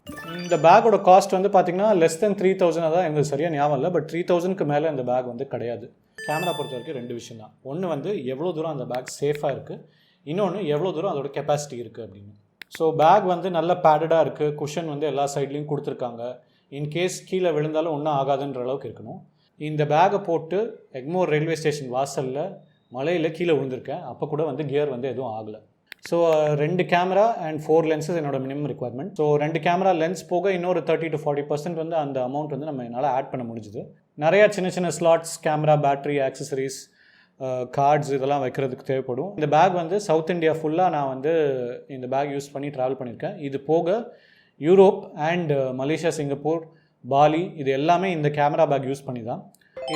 இந்த பேக்கோட காஸ்ட் வந்து பார்த்தீங்கன்னா லெஸ் தென் த்ரீ தௌசண்ட் தான் எனக்கு சரியாக ஞாபகம் இல்லை பட் த்ரீ தௌசண்ட்க்கு மேலே இந்த பேக் வந்து கிடையாது. கேமரா பொறுத்த வரைக்கும் ரெண்டு விஷயம் தான் ஒன்று வந்து எவ்வளோ தூரம் அந்த பேக் சேஃபாக இருக்குது இன்னொன்று எவ்வளோ தூரம் அதோட கெப்பாசிட்டி இருக்குது அப்படின்னு. ஸோ பேக் வந்து நல்ல பேடடாக இருக்குது குஷன் வந்து எல்லா சைட்லேயும் கொடுத்துருக்காங்க. இன்கேஸ் கீழே விழுந்தாலும் ஒன்றும் ஆகாதுன்ற அளவுக்கு இருக்கணும். இந்த பேக்கை போட்டு எக்மோர் ரயில்வே ஸ்டேஷன் வாசலில் மலையில் கீழே விழுந்திருக்கேன். அப்போ கூட வந்து கியர் வந்து எதுவும் ஆகலை. ஸோ ரெண்டு கேமரா அண்ட் ஃபோர் லென்ஸஸ் என்னோட மினிமம் ரெக்குவயர்மெண்ட் ஸோ ரெண்டு கேமரா லென்ஸ் போக இன்னொரு தேர்ட்டி டு ஃபார்ட்டி பர்சன்ட் வந்து அந்த அமௌண்ட் வந்து நம்ம என்னால் ஆட் பண்ண முடிஞ்சுது. நிறையா சின்ன சின்ன slots camera battery accessories cards இதெல்லாம் வைக்கிறதுக்கு தேவைப்படும். இந்த பேக் வந்து சவுத் இந்தியா ஃபுல்லாக நான் வந்து இந்த பேக் யூஸ் பண்ணி ட்ராவல் பண்ணியிருக்கேன். இது போக Europe and Malaysia Singapore Bali இது எல்லாமே இந்த கேமரா பேக் யூஸ் பண்ணி தான்.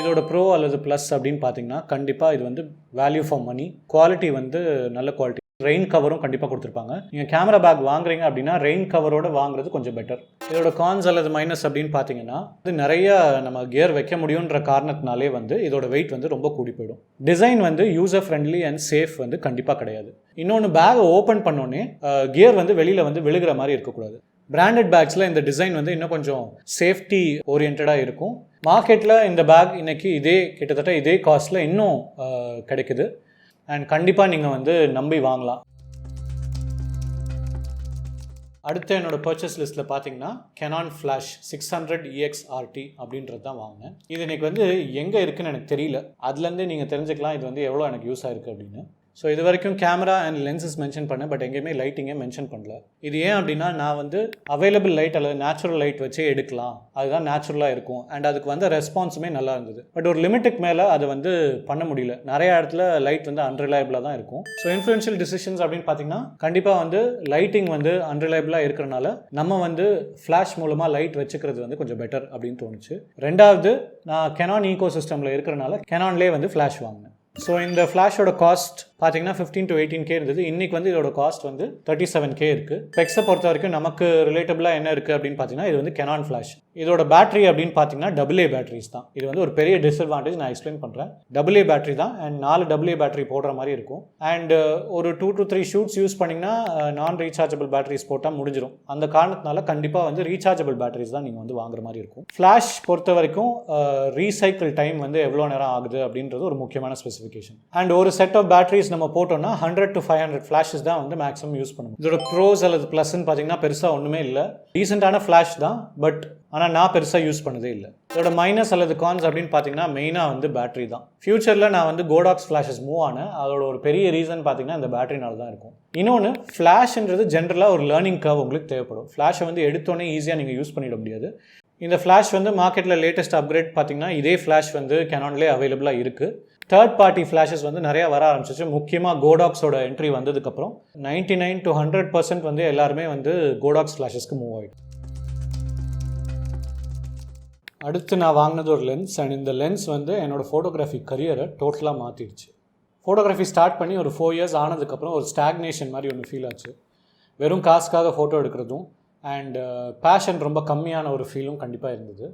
இதோட ப்ரோ அல்லது ப்ளஸ் அப்படின்னு பார்த்தீங்கன்னா கண்டிப்பாக இது வந்து வேல்யூ ஃபார் மணி குவாலிட்டி வந்து நல்ல குவாலிட்டி ரெயின் கவரும் கண்டிப்பாக கொடுத்துருப்பாங்க. நீங்கள் கேமரா பேக் வாங்குறீங்க அப்படின்னா ரெயின் கவரோட வாங்குறது கொஞ்சம் பெட்டர் இதோட கான்ஸ் அல்லது மைனஸ் அப்படின்னு பார்த்தீங்கன்னா இது நிறைய நம்ம கியர் வைக்க முடியுன்ற காரணத்தினாலே வந்து இதோட வெயிட் வந்து ரொம்ப கூடி போயிடும். டிசைன் வந்து யூசர் ஃப்ரெண்ட்லி அண்ட் சேஃப் வந்து கண்டிப்பாக கிடையாது. இன்னொன்று பேகை ஓப்பன் பண்ணோன்னே கியர் வந்து வெளியில் வந்து விழுகிற மாதிரி இருக்கக்கூடாது. பிராண்டட் பேக்ஸில் இந்த டிசைன் வந்து இன்னும் கொஞ்சம் சேஃப்டி ஓரியன்டாக இருக்கும். மார்க்கெட்டில் இந்த பேக் இன்னைக்கு இதே கிட்டத்தட்ட இதே காஸ்ட்டில் இன்னும் கிடைக்குது. அண்ட் கண்டிப்பாக நீங்கள் வந்து நம்பி வாங்கலாம். அடுத்து என்னோட பர்ச்சேஸ் லிஸ்ட்டில் பார்த்தீங்கன்னா Canon flash six hundred EXRT அப்படின்றது தான் வாங்கினேன். இது இன்றைக்கி வந்து எங்கே இருக்குதுன்னு எனக்கு தெரியல. அதுலேருந்தே நீங்கள் தெரிஞ்சுக்கலாம் இது வந்து எவ்வளோ எனக்கு யூஸ் ஆயிருக்கு அப்படின்னு. ஸோ இது வரைக்கும் கேமரா அண்ட் லென்சஸ் மென்ஷன் பண்ணேன் பட் எங்கேயுமே லைட்டிங்கே மென்ஷன் பண்ணல. இது ஏன் அப்படின்னா நான் வந்து அவைலபிள் லைட் அல்லது நேச்சுரல் லைட் வச்சே எடுக்கலாம். அதுதான் நேச்சுரலாக இருக்கும். அண்ட் அதுக்கு வந்து ரெஸ்பான்ஸுமே நல்லா இருந்தது. பட் ஒரு லிமிட்டுக்கு மேலே அதை வந்து பண்ண முடியல. நிறைய இடத்துல லைட் வந்து அன்ரிலையபிளாக தான் இருக்கும். ஸோ இன்ஃப்ளூயன்ஷியல் டிசிஷன்ஸ் அப்படின்னு பார்த்தீங்கன்னா கண்டிப்பாக வந்து லைட்டிங் வந்து அன்ரிலையபிளாக இருக்கிறனால நம்ம வந்து ஃப்ளாஷ் மூலமாக லைட் வச்சுக்கிறது வந்து கொஞ்சம் பெட்டர் அப்படின்னு தோணுச்சு. ரெண்டாவது நான் கெனான் ஈகோ சிஸ்டமில் இருக்கிறனால கெனான்லேயே வந்து ஃப்ளாஷ் வாங்கினேன். ஸோ இந்த ஃப்ளாஷோட காஸ்ட் பார்த்தீங்கன்னா ஃபிஃப்டீன் டு எயிட்டீன் கே இருந்தது. இன்றைக்கி வந்து இதோட காஸ்ட் வந்து தேர்ட்டி செவன் கே இருக்குது பெக்ஸை பொறுத்த வரைக்கும் நமக்கு ரிலேட்டபிளாக என்ன இருக்குது அப்படின்னு பார்த்தீங்கன்னா இது வந்து கெனான் ஃப்ளாஷ் இதோட பேட்டரி அப்படின்னு பார்த்தீங்கன்னா டபுள் ஏ பேட்டரிஸ் தான். இது வந்து ஒரு பெரிய டிஸ்அட்வான்டேஜ் நான் எக்ஸ்பிளைன் பண்ணுறேன் டபுள் ஏ பேட்டரி தான் அண்ட் நாலு டபுள் ஏ பேட்டரி போடுற மாதிரி இருக்கும். அண்ட் uh, ஒரு two to three shoots use பண்ணிங்கன்னா நான் ரீசார்ஜபிள் பேட்டரிஸ் போட்டால் முடிஞ்சிடும் அந்த காரணத்தினால கண்டிப்பாக வந்து ரீசார்ஜபிள் பேட்டரிஸ் தான் நீங்கள் வந்து வாங்குற மாதிரி இருக்கும். ஃப்ளாஷ் பொறுத்த வரைக்கும் uh, ரீசைக்கிள் டைம் வந்து எவ்வளோ நேரம் ஆகுது அப்படின்றது ஒரு முக்கியமான ஸ்பெசிஃபிகேஷன் அண்ட் ஒரு செட் ஆஃப் பேட்டரிஸ் நம்ம போட்டோம்னா hundred to five hundred flashes தான் வந்து மேக்ஸிமம் யூஸ் பண்ணுவோம் இதோட ப்ரோஸ் அல்லது ப்ளஸ்ன்னு பார்த்தீங்கன்னா பெருசாக ஒன்றுமே இல்லை. ரீசெண்டான ஃப்ளாஷ் தான் பட் ஆனால் நான் பெருசாக யூஸ் பண்ணதே இல்லை. இதோட மைனஸ் அல்லது கான்ஸ் அப்படின்னு பார்த்தீங்கன்னா மெயினாக வந்து பேட்டரி தான். ஃபியூச்சரில் நான் வந்து கோடாக்ஸ் ஃப்ளாஷஸ் மூவ் ஆனேன் அதோட ஒரு பெரிய ரீசன் பார்த்தீங்கன்னா இந்த பேட்டரினால தான் இருக்கும். இன்னொன்று ஃப்ளாஷ்ன்றது ஜென்ரலாக ஒரு லேர்னிங் கர்வ் உங்களுக்கு தேவைப்படும். ஃப்ளாஷை வந்து எடுத்தோன்னே ஈஸியாக நீங்கள் யூஸ் பண்ணிட முடியாது. இந்த ஃப்ளாஷ் வந்து மார்க்கெட்டில் லேட்டஸ்ட் அப்கிரேட் பார்த்தீங்கன்னா இதே ஃப்ளாஷ் வந்து கெனான்லேயே அவைலபிளாக இருக்குது தேர்ட் பார்ட்டி ஃப்ளாஷஸ் வந்து நிறையா வர ஆரம்பிச்சிச்சு. முக்கியமாக கோடாக்ஸோட என்ட்ரி வந்ததுக்கப்புறம் ninety nine to hundred percent வந்து எல்லாருமே வந்து கோடாக்ஸ் ஃப்ளாஷஸ்க்கு மூவ் ஆகிடும் அடுத்து நான் வாங்கினது ஒரு லென்ஸ் அண்ட் இந்த லென்ஸ் வந்து என்னோடய ஃபோட்டோகிராஃபி கரியரை டோட்டலாக மாற்றிடுச்சு ஃபோட்டோகிராஃபி ஸ்டார்ட் பண்ணி ஒரு ஃபோர் இயர்ஸ் ஆனதுக்கப்புறம் ஒரு ஸ்டாக்னேஷன் மாதிரி ஒன்று ஃபீல் ஆச்சு. வெறும் காசுக்காக ஃபோட்டோ எடுக்கிறதும் அண்ட் பேஷன் uh, ரொம்ப கம்மியான ஒரு ஃபீலும் கண்டிப்பாக இருந்தது.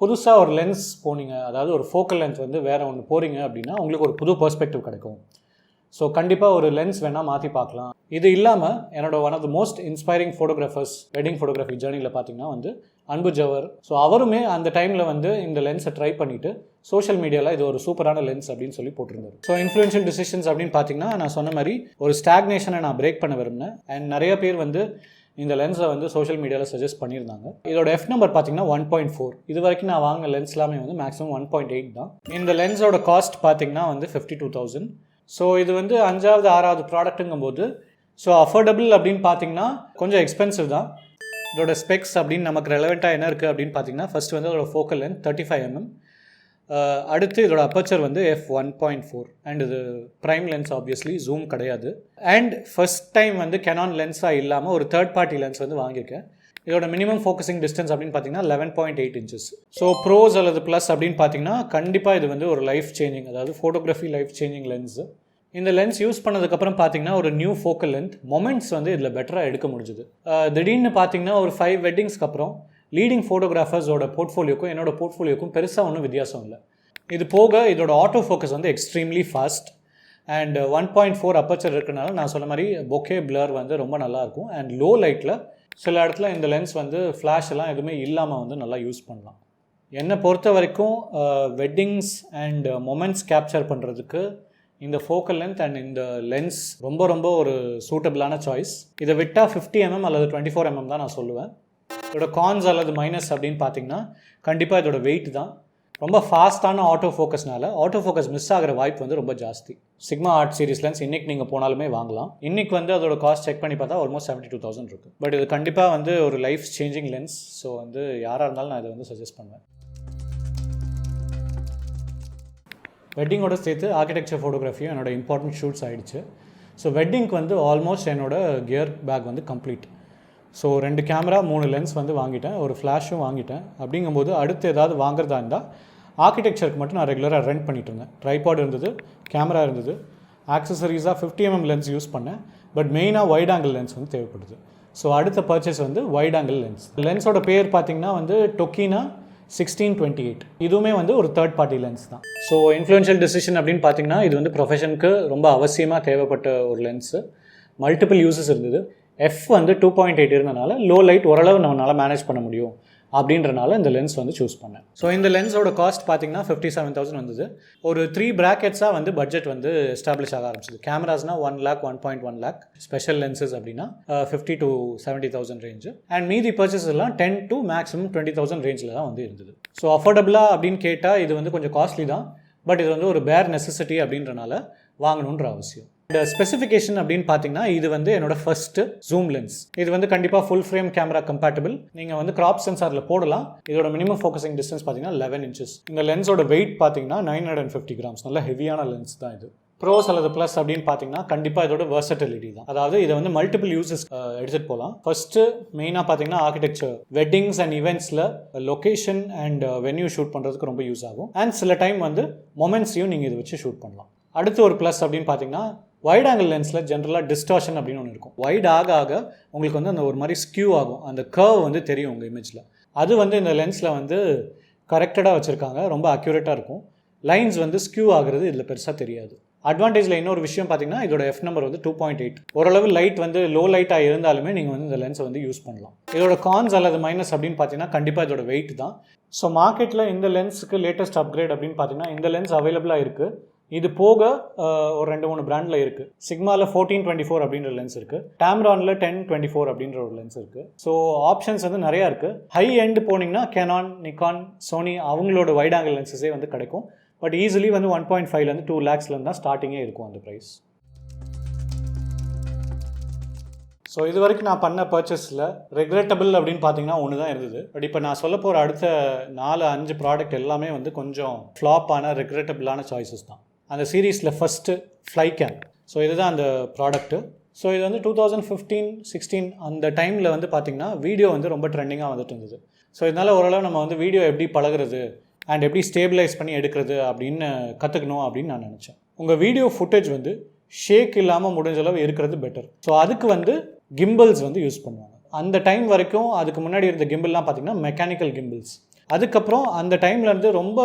புதுசாக ஒரு லென்ஸ் போனீங்க. அதாவது ஒரு ஃபோக்கல் லென்ஸ் வந்து வேறு ஒன்று போகிறீங்க அப்படின்னா உங்களுக்கு ஒரு புது பெர்ஸ்பெக்டிவ் கிடைக்கும். ஸோ கண்டிப்பாக ஒரு லென்ஸ் வேணால் மாற்றி பார்க்கலாம். இது இல்லாமல் என்னோட one of the most inspiring photographers wedding photography ஜேர்னியில் பார்த்தீங்கன்னா வந்து அன்பு ஜவர். ஸோ அவருமே அந்த டைமில் வந்து இந்த லென்ஸை ட்ரை பண்ணிவிட்டு சோஷியல் மீடியாவில் இது ஒரு சூப்பரான லென்ஸ் அப்படின்னு சொல்லி போட்டிருந்தாரு. ஸோ இன்ஃப்ளூயன்ஷியல் டிசிஷன்ஸ் அப்படின்னு பார்த்தீங்கன்னா நான் சொன்ன மாதிரி ஒரு ஸ்டாக்னேஷனை நான் பிரேக் பண்ண விரும்பினேன். அண்ட் நிறைய பேர் வந்து இந்த லென்ஸை வந்து சோஷியல் மீடியாவில் சஜஸ்ட் பண்ணியிருந்தாங்க. இதோட எஃப் நம்பர் பார்த்தீங்கன்னா ஒன் பாயிண்ட் ஃபோர் இது வரைக்கும் நான் வாங்கின லென்ஸ் எல்லாமே வந்து மேக்ஸிமம் ஒன் பாயிண்ட் எயிட் தான். இந்த லென்ஸோட காஸ்ட் பார்த்தீங்கன்னா வந்து ஃபிஃப்டி டூ தௌசண்ட் ஸோ இது வந்து அஞ்சாவது ஆறாவது ப்ராடக்ட்டுங்கும் போது ஸோ அஃபோர்டபுள் அப்படின்னு பார்த்தீங்கன்னா கொஞ்சம் எக்ஸ்பென்சிவ் தான். இதோட ஸ்பெக்ஸ் அப்படின்னு நமக்கு ரெலவெண்ட்டாக என்ன இருக்குது அப்படின்னு பார்த்தீங்கன்னா ஃபஸ்ட் வந்து அதோட focal length thirty five MM அடுத்து இதோட அப்பச்சர் வந்து F one point four and இது ப்ரைம் லென்ஸ் ஆப்வியஸ்லி ஜூம் கிடையாது. அண்ட் ஃபர்ஸ்ட் டைம் வந்து கெனான் லென்ஸாக இல்லாமல் ஒரு தேர்ட் பார்ட்டி லென்ஸ் வந்து வாங்கியிருக்கேன். இதோட மினிமம் ஃபோக்கஸிங் டிஸ்டன்ஸ் அப்படின்னு பார்த்தீங்கன்னா eleven point eight inches so pros அல்லது ப்ளஸ் அப்படின்னு பார்த்தீங்கன்னா கண்டிப்பாக இது வந்து ஒரு லைஃப் சேஞ்சிங் அதாவது ஃபோட்டோகிராஃபி லைஃப் சேஞ்சிங் லென்ஸு இந்த லென்ஸ் யூஸ் பண்ணதுக்கப்புறம் பார்த்தீங்கன்னா ஒரு நியூ ஃபோக்கல் லென்த் மொமெண்ட்ஸ் வந்து இதில் பெட்டராக எடுக்க முடிஞ்சுது. திடீர்னு பார்த்தீங்கன்னா ஒரு ஃபைவ் வெட்டிங்ஸ்க்கு அப்புறம் லீடிங் ஃபோட்டோகிராஃபர்ஸோட போர்ட்ஃபோலியோக்கும் என்னோட போர்ட்ஃபோலியோக்கும் பெருசாக ஒன்றும் வித்தியாசம் இல்லை. இது போக இதோட ஆட்டோ ஃபோக்கஸ் வந்து extremely fast and one point four aperture இருக்கிறனால நான் சொன்ன மாதிரி பொக்கே பிளர் வந்து ரொம்ப நல்லாயிருக்கும் அண்ட் லோ லைட்டில் சில இடத்துல இந்த லென்ஸ் வந்து ஃப்ளாஷ் எல்லாம் எதுவுமே இல்லாமல் வந்து நல்லா யூஸ் பண்ணலாம். என்னை பொறுத்த வரைக்கும் வெட்டிங்ஸ் அண்ட் மொமெண்ட்ஸ் கேப்சர் பண்ணுறதுக்கு இந்த ஃபோக்கல் லென்த் அண்ட் இந்த லென்ஸ் ரொம்ப ரொம்ப ஒரு சூட்டபிளான சாய்ஸ் இதை விட்டால் ஃபிஃப்டி எம்எம் அல்லது டுவெண்ட்டி ஃபோர் எம்எம் தான் நான் சொல்லுவேன். இதோட கான்ஸ் அல்லது மைனஸ் அப்படின்னு பார்த்தீங்கன்னா கண்டிப்பாக இதோட வெயிட் தான். ரொம்ப ஃபாஸ்ட்டான ஆட்டோ ஃபோக்கஸ்னால ஆட்டோ ஃபோக்கஸ் மிஸ் ஆகிற வாய்ப்பு வந்து ரொம்ப ஜாஸ்தி. சிக்மா ஆர்ட் சீரிஸ் லென்ஸ் இன்னைக்கு நீங்கள் போனாலுமே வாங்கலாம். இன்றைக்கி வந்து அதோட காஸ்ட் செக் பண்ணி பார்த்தா ஆல்மோஸ்ட் செவன்ட்டி டூ தௌசண்ட் இருக்குது பட் இது கண்டிப்பாக வந்து ஒரு லைஃப் சேஞ்சிங் லென்ஸ் ஸோ வந்து யாராக இருந்தாலும் நான் இதை வந்து சஜஸ்ட் பண்ணுவேன். வெட்டிங்கோட சேர்த்து ஆர்கிடெக்சர் ஃபோட்டோகிராஃபியும் என்னோட இம்பார்ட்டன்ட் ஷூட்ஸ் ஆகிடுச்சு ஸோ வெட்டிங்க்கு வந்து ஆல்மோஸ்ட் என்னோட கியர் பேக் வந்து கம்ப்ளீட் ஸோ ரெண்டு கேமரா மூணு லென்ஸ் வந்து வாங்கிட்டேன். ஒரு ஃப்ளாஷும் வாங்கிட்டேன். அப்படிங்கும்போது அடுத்து ஏதாவது வாங்குறதா இருந்தால் ஆர்கிடெக்சருக்கு மட்டும் நான் ரெகுலராக ரெண்ட் பண்ணிட்டு இருந்தேன். ட்ரைபாட் இருந்தது கேமரா இருந்தது. ஆக்சசரிஸாக ஃபிஃப்டி எம்எம் லென்ஸ் யூஸ் பண்ணேன். பட் மெயினாக வைட் ஆங்கிள் லென்ஸ் வந்து தேவைப்படுது. ஸோ அடுத்த பர்ச்சேஸ் வந்து வைட் ஆங்கிள் லென்ஸ் லென்ஸோட பேர் பார்த்தீங்கன்னா வந்து டொக்கினா சிக்ஸ்டீன் டுவெண்ட்டி எயிட் இதுவுமே வந்து ஒரு தேர்ட் பார்ட்டி லென்ஸ் தான். ஸோ இன்ஃப்ளூயன்ஷியல் டிசிஷன் அப்படின்னு பார்த்தீங்கன்னா இது வந்து ப்ரொஃபஷனுக்கு ரொம்ப அவசியமாக தேவைப்பட்ட ஒரு லென்ஸு மல்டிபிள் யூசஸ் இருந்தது. எஃப் வந்து டூ பாயிண்ட் எயிட் இருந்தனால லோ லைட் ஓரளவு நம்மளால் மேனேஜ் பண்ண முடியும் அப்படின்றனால இந்த லென்ஸ் வந்து சூஸ் பண்ணேன். ஸோ இந்த லென்ஸோட காஸ்ட் பார்த்தீங்கன்னா ஃபிஃப்டி செவன் தௌசண்ட் வந்தது. ஒரு த்ரீ ப்ராக்கெட்ஸாக வந்து பட்ஜெட் வந்து எஸ்டாப்ளிஷ் ஆக ஆரம்பிச்சது. கேமராஸ்னா one lakh one point one lakh special lenses அப்படின்னா fifty to seventy thousand range and மீதி பர்ச்சேஸ் எல்லாம் ten to maximum twenty thousand ரேஞ்சில் தான் வந்து இருந்தது. ஸோ அஃபோர்டபுளாக அப்படின்னு கேட்டால் இது வந்து கொஞ்சம் காஸ்ட்லி தான். பட் இது வந்து ஒரு பேர் நெசசிட்டி அப்படின்றனால வாங்கணுன்ற அவசியம். ஸ்பெசிஃபிகேஷன் uh, அப்படின்னு பார்த்தீங்கன்னா இது வந்து என்னோட ஃபர்ஸ்ட் ஜூம் லென்ஸ் இது வந்து கண்டிப்பாக ஃபுல் ஃப்ரேம் கேமரா கம்பேட்டபிள் நீங்கள் வந்து கிராப் சென்சாரில் போடலாம். இதோட மினிமம் ஃபோக்கஸிங் டிஸ்டன்ஸ் பார்த்தீங்கன்னா லெவன் இன்ச்சஸ் இந்த லென்ஸோட வெயிட் பார்த்தீங்கன்னா nine hundred and fifty grams நல்ல ஹெவியான லென்ஸ் தான் இது. ப்ரோஸ் அல்லது ப்ளஸ் அப்படின்னு பார்த்தீங்கன்னா கண்டிப்பாக இதோட வெர்சட்டிலிட்டி தான். அதாவது இதை வந்து மல்டிபிள் யூசஸ் எடுத்துகிட்டு போகலாம் ஃபர்ஸ்ட்டு மெயினாக பார்த்தீங்கன்னா ஆர்கிடெக்சர் வெட்டிங்ஸ் அண்ட் இவெண்ட்ஸில் லொக்கேஷன் அண்ட் வென்யூ ஷூட் பண்ணுறதுக்கு ரொம்ப யூஸ் ஆகும். அண்ட் சில டைம் வந்து மொமெண்ட்ஸையும் நீங்கள் இதை வச்சு ஷூட் பண்ணலாம். அடுத்து ஒரு ப்ளஸ் அப்படின்னு பார்த்தீங்கன்னா வைட் ஆங்கிள் லென்ஸில் ஜென்ரலாக டிஸ்டார்ஷன் அப்படின்னு ஒன்று இருக்கும். வைட் ஆக ஆக உங்களுக்கு வந்து அந்த ஒரு மாதிரி ஸ்கியூ ஆகும். அந்த கர்வ் வந்து தெரியும் உங்கள் இமேஜில் அது வந்து இந்த லென்ஸில் வந்து கரெக்டடாக வச்சுருக்காங்க. ரொம்ப அக்யூரேட்டாக இருக்கும். லைன்ஸ் வந்து ஸ்கியூ ஆகிறது இதில் பெருசாக தெரியாது. அட்வான்டேஜில் இன்னொரு விஷயம் பார்த்தீங்கன்னா இதோட எஃப் நம்பர் வந்து டூ பாயிண்ட் எயிட் ஓரளவு லைட் வந்து லோ லைட்டாக இருந்தாலுமே நீங்கள் வந்து இந்த லென்ஸை வந்து யூஸ் பண்ணலாம். இதோட கான்ஸ் அல்லது மைனஸ் அப்படின்னு பார்த்தீங்கன்னா கண்டிப்பாக இதோட வெயிட் தான். ஸோ மார்க்கெட்டில் இந்த லென்ஸுக்கு லேட்டஸ்ட் அப்கிரேட் அப்படின்னு பார்த்தீங்கன்னா இந்த லென்ஸ் அவைலபிளாக இருக்குது இது போக ஒரு ரெண்டு மூணு பிராண்டில் இருக்குது சிக்மாவில் ஃபோர்டீன் டுவெண்ட்டி ஃபோர் அப்படின்ற லென்ஸ் இருக்குது டேம்ரானில் டென் டுவெண்ட்டி ஃபோர் அப்படின்ற ஒரு லென்ஸ் இருக்குது ஸோ ஆப்ஷன்ஸ் வந்து நிறையா இருக்குது ஹை எண்ட் போனீங்கன்னா கேனான் நிக்கான் சோனி அவங்களோட வைட் ஆங்கிள் லென்சஸே வந்து கிடைக்கும். பட் ஈஸிலி வந்து ஒன் பாயிண்ட் ஃபைவ்லேருந்து டூ லேக்ஸ்லேருந்து தான் ஸ்டார்டிங்கே இருக்கும் அந்த ப்ரைஸ் ஸோ இது வரைக்கும் நான் பண்ண பர்ச்சேஸில் ரெக்ரெட்டபிள் அப்படின்னு பார்த்தீங்கன்னா ஒன்று தான் இருந்தது. பட் இப்போ நான் சொல்ல போகிற அடுத்த நாலு அஞ்சு ப்ராடக்ட் எல்லாமே வந்து கொஞ்சம் ஃப்ளாப்பான ரெக்ரெட்டபிளான சாய்ஸஸ் தான். அந்த சீரீஸில் ஃபஸ்ட்டு ஃப்ளை கேம் ஸோ இதுதான் அந்த ப்ராடக்ட்டு ஸோ இது வந்து டூ தௌசண்ட் ஃபிஃப்டீன் சிக்ஸ்டீன் அந்த டைமில் வந்து பார்த்திங்கன்னா வீடியோ வந்து ரொம்ப ட்ரெண்டிங்காக வந்துட்டு இருந்தது. ஸோ இதனால் ஓரளவு நம்ம வந்து வீடியோ எப்படி பழகுறது அண்ட் எப்படி ஸ்டேபிளைஸ் பண்ணி எடுக்கிறது அப்படின்னு கற்றுக்கணும் அப்படின்னு நான் நினச்சேன். உங்கள் வீடியோ ஃபுட்டேஜ் வந்து ஷேக் இல்லாமல் முடிஞ்ச அளவு இருக்கிறது பெட்டர் ஸோ அதுக்கு வந்து கிம்பிள்ஸ் வந்து யூஸ் பண்ணுவாங்க. அந்த டைம் வரைக்கும் அதுக்கு முன்னாடி இருந்த கிம்பிள்லாம் பார்த்தீங்கன்னா மெக்கானிக்கல் கிம்பிள்ஸ் அதுக்கப்புறம் அந்த டைம்லேருந்து ரொம்ப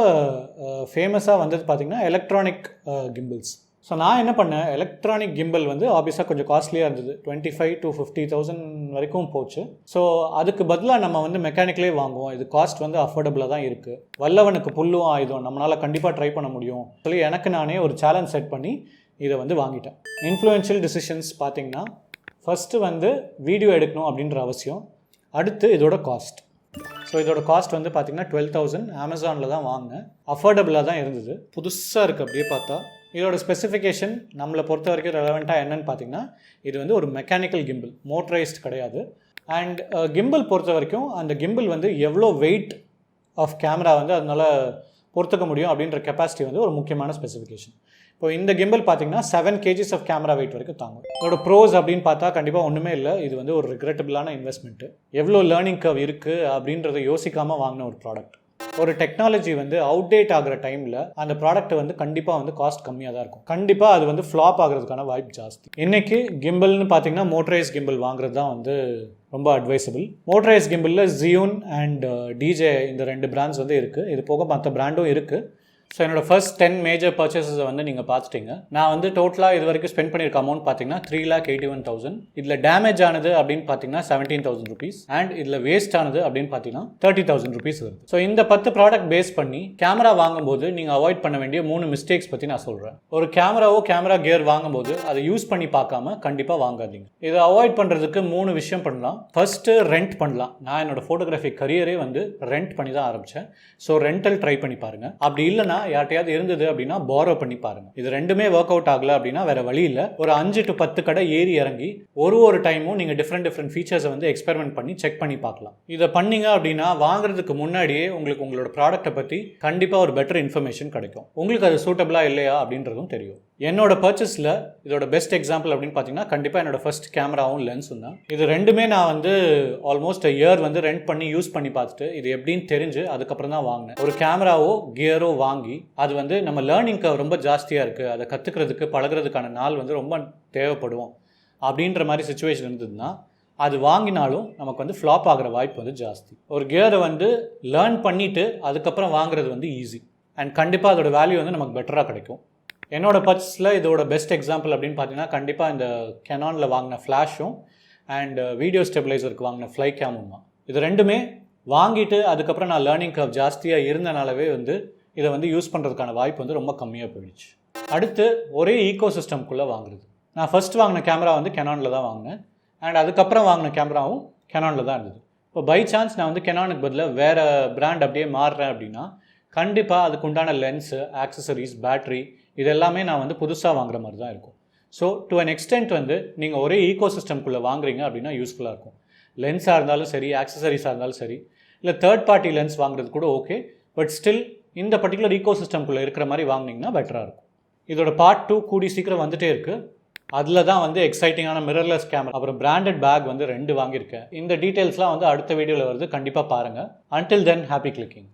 ஃபேமஸாக வந்தது பார்த்திங்கன்னா எலக்ட்ரானிக் கிம்பிள்ஸ் ஸோ நான் என்ன பண்ணேன்? எலக்ட்ரானிக் கிம்பிள் வந்து ஆப்வியஸாக கொஞ்சம் காஸ்ட்லியாக இருந்தது. Twenty five to fifty thousand வரைக்கும் போச்சு. ஸோ அதுக்கு பதிலாக நம்ம வந்து மெக்கானிக்கலே வாங்குவோம். இது காஸ்ட் வந்து அஃபோர்டபுளாக தான் இருக்குது வல்லவனுக்கு புல்லும் ஆயுதம். நம்மளால் கண்டிப்பாக ட்ரை பண்ண முடியும். சொல்லி எனக்கு நானே ஒரு சேலஞ்ச் செட் பண்ணி இதை வந்து வாங்கிட்டேன். இன்ஃப்ளூயன்ஷியல் டிசிஷன்ஸ் பார்த்திங்கன்னா ஃபஸ்ட்டு வந்து வீடியோ எடுக்கணும் அப்படின்ற அவசியம். அடுத்து இதோட காஸ்ட் ஸோ இதோட காஸ்ட் வந்து பார்த்திங்கன்னா டுவெல் தௌசண்ட் அமேசானில் தான் வாங்கினேன். அஃபோர்டபுளாக தான் இருந்தது. புதுசாக இருக்குது அப்படியே பார்த்தா. இதோட ஸ்பெசிஃபிகேஷன் நம்மளை பொறுத்த வரைக்கும் ரெலவெண்ட்டாக என்னென்னு பார்த்தீங்கன்னா இது வந்து ஒரு மெக்கானிக்கல் கிம்பிள் மோட்டரைஸ்ட் கிடையாது. அண்ட் கிம்பிள் பொறுத்த வரைக்கும் அந்த கிம்பிள் வந்து எவ்வளோ வெயிட் ஆஃப் கேமரா வந்து அதனால் பொறுத்துக்க முடியும் அப்படின்ற கெப்பாசிட்டி வந்து ஒரு முக்கியமான ஸ்பெசிஃபிகேஷன் இப்போ இந்த கிம்பிள் பார்த்தீங்கன்னா seven KGs of camera weight வரைக்கும் தாங்கும். இதோட ப்ரோஸ் அப்படின்னு பார்த்தா கண்டிப்பாக ஒன்றுமே இல்லை. இது வந்து ஒரு ரிக்ரெட்டபிளான இன்வெஸ்ட்மெண்ட்டு எவ்வளோ லேர்னிங் கவ் இருக்குது அப்படின்றத யோசிக்காமல் வாங்கின ஒரு ப்ராடக்ட் ஒரு டெக்னாலஜி வந்து அவுடேட் ஆகிற டைமில் அந்த ப்ராடக்ட் வந்து கண்டிப்பாக வந்து காஸ்ட் கம்மியாக தான் இருக்கும். கண்டிப்பாக அது வந்து ஃப்ளாப் ஆகிறதுக்கான வாய்ப்பு ஜாஸ்தி. இன்றைக்கி கிம்பிள்னு பார்த்தீங்கன்னா மோட்டரைஸ் கிம்பிள் வாங்குறது தான் வந்து ரொம்ப அட்வைசபிள் மோட்டரைஸ் கிம்பிளில் ஜியூன் அண்ட் டிஜே இந்த ரெண்டு பிராண்ட்ஸ் வந்து இருக்குது இது போக மற்ற பிராண்டும் இருக்குது ஸோ என்னோட ஃபர்ஸ்ட் டென் மேஜர் பர்ச்சேசஸை வந்து நீங்கள் பார்த்துட்டீங்க. நான் வந்து டோட்டலாக இது வரைக்கும் ஸ்பெண்ட் பண்ணியிருக்க அமௌண்ட் பார்த்தீங்கன்னா three lakh eighty one thousand இதில் டேமேஜ் ஆனது அப்படின்னு பார்த்தீங்கன்னா செவன்டீன் தௌசண்ட் ருபீஸ் அண்ட் இதில் வேஸ்ட் ஆனது அப்படின்னு பார்த்தீங்கன்னா தேர்ட்டி தௌசண்ட் ருபீஸ் வருது. ஸோ இந்த பத்து ப்ராடக்ட் பேஸ் பண்ணி கேமரா வாங்கும்போது நீங்கள் அவாய்ட் பண்ண வேண்டிய மூணு மிஸ்டேக்ஸ் பற்றி நான் சொல்கிறேன் ஒரு கேமராவோ கேமரா கியர் வாங்கும்போது அதை யூஸ் பண்ணி பார்க்காம கண்டிப்பாக வாங்காதீங்க. இதை அவாய்ட் பண்ணுறதுக்கு மூணு விஷயம் பண்ணலாம். ஃபர்ஸ்ட்டு ரெண்ட் பண்ணலாம். நான் என்னோட ஃபோட்டோகிராஃபி கரியரே வந்து ரெண்ட் பண்ணி தான் ஆரம்பித்தேன் ஸோ ரெண்டல் ட்ரை பண்ணி பாருங்கள் அப்படி இல்லைனா யார்ட்டையாவது இருந்தது அப்படின்னா பாரோ பண்ணி பாருங்க. இது ரெண்டுமே ஒர்க் அவுட் ஆகல அப்படின்னா வேற வழி இல்லை. ஒரு அஞ்சு டு பத்து கடை ஏறி இறங்கி ஒரு ஒரு டைமும் நீங்கள் டிஃப்ரெண்ட் டிஃப்ரெண்ட் ஃபீச்சர்ஸை வந்து எக்ஸ்பெரிமெண்ட் பண்ணி செக் பண்ணி பார்க்கலாம். இதை பண்ணீங்க அப்படின்னா வாங்குறதுக்கு முன்னாடியே உங்களுக்கு உங்களோட ப்ராடக்ட்டை பற்றி கண்டிப்பாக ஒரு பெட்டர் இன்ஃபர்மேஷன் கிடைக்கும். உங்களுக்கு அது சூட்டபிளாக இல்லையா அப்படின்றதும் தெரியும். என்னோட பர்ச்சேஸில் இதோட பெஸ்ட் எக்ஸாம்பிள் அப்படின்னு பார்த்தீங்கன்னா கண்டிப்பாக என்னோட ஃபர்ஸ்ட் கேமராவும் லென்ஸும் தான். இது ரெண்டுமே நான் வந்து ஆல்மோஸ்ட் இயர் வந்து ரெண்ட் பண்ணி யூஸ் பண்ணி பார்த்துட்டு இது எப்படின்னு தெரிஞ்சு அதுக்கப்புறம் தான் வாங்கினேன். ஒரு கேமராவோ கியரோ வாங்கி அது வந்து நம்ம லேர்னிங்க்கு ரொம்ப ஜாஸ்தியாக இருக்குது அதை கற்றுக்கிறதுக்கு பழகுறதுக்கான நாள் வந்து ரொம்ப தேவைப்படும் அப்படின்ற மாதிரி சுச்சுவேஷன் இருந்ததுன்னா அது வாங்கினாலும் நமக்கு வந்து ஃப்ளாப் ஆகிற வாய்ப்பு வந்து ஜாஸ்தி. ஒரு கியரை வந்து லேர்ன் பண்ணிவிட்டு அதுக்கப்புறம் வாங்குறது வந்து ஈஸி அண்ட் கண்டிப்பாக அதோட வேல்யூ வந்து நமக்கு பெட்டராக கிடைக்கும். என்னோட பர்ச்சஸில் இதோட பெஸ்ட் எக்ஸாம்பிள் அப்படின்னு பார்த்தீங்கன்னா கண்டிப்பாக இந்த கெனானில் வாங்கின ஃப்ளாஷும் அண்ட் வீடியோ ஸ்டெபிளைசருக்கு வாங்கின ஃப்ளை கேமும் தான் இது ரெண்டுமே வாங்கிட்டு அதுக்கப்புறம் நான் லேர்னிங் கர்வ் ஜாஸ்தியாக இருந்தனாலவே வந்து இதை வந்து யூஸ் பண்ணுறதுக்கான வாய்ப்பு வந்து ரொம்ப கம்மியாக போயிடுச்சு. அடுத்து ஒரே ஈகோ சிஸ்டம்குள்ளே வாங்குறது. நான் ஃபர்ஸ்ட் வாங்கின கேமரா வந்து கெனானில் தான் வாங்கினேன். அண்ட் அதுக்கப்புறம் வாங்கின கேமராவும் கெனானில் தான் இருந்தது. இப்போ பை சான்ஸ் நான் வந்து கெனானுக்கு பதிலாக வேறு பிராண்ட் அப்படியே மாறுறேன் அப்படின்னா கண்டிப்பாக அதுக்கு உண்டான லென்ஸு ஆக்சசரிஸ் பேட்ரி இது எல்லாமே நான் வந்து புதுசாக வாங்குற மாதிரி தான் இருக்கும். ஸோ டு அன் எக்ஸ்டென்ட் வந்து நீங்கள் ஒரே ஈகோ சிஸ்டம்குள்ளே வாங்குறீங்க அப்படின்னா யூஸ்ஃபுல்லாக இருக்கும். லென்ஸாக இருந்தாலும் சரி ஆக்சசரிஸாக இருந்தாலும் சரி இல்லை தேர்ட் பார்ட்டி லென்ஸ் வாங்குறது கூட ஓகே பட் ஸ்டில் இந்த பர்டிகுலர் ஈகோ சிஸ்டம்குள்ளே இருக்கிற மாதிரி வாங்கினீங்கன்னா பெட்டராக இருக்கும். இதோட பார்ட் டூ கூடி சீக்கிரம் வந்துட்டே இருக்குது அதில் தான் வந்து எக்ஸைட்டிங்கான மிரர்லெஸ் கேமரா அப்புறம் பிராண்டட் பேக் வந்து ரெண்டு வாங்கியிருக்கேன். இந்த டீட்டெயில்ஸ்லாம் வந்து அடுத்த வீடியோவில் வருது. கண்டிப்பாக பாருங்கள் அன்டில் தென் ஹாப்பி கிளிக்கிங்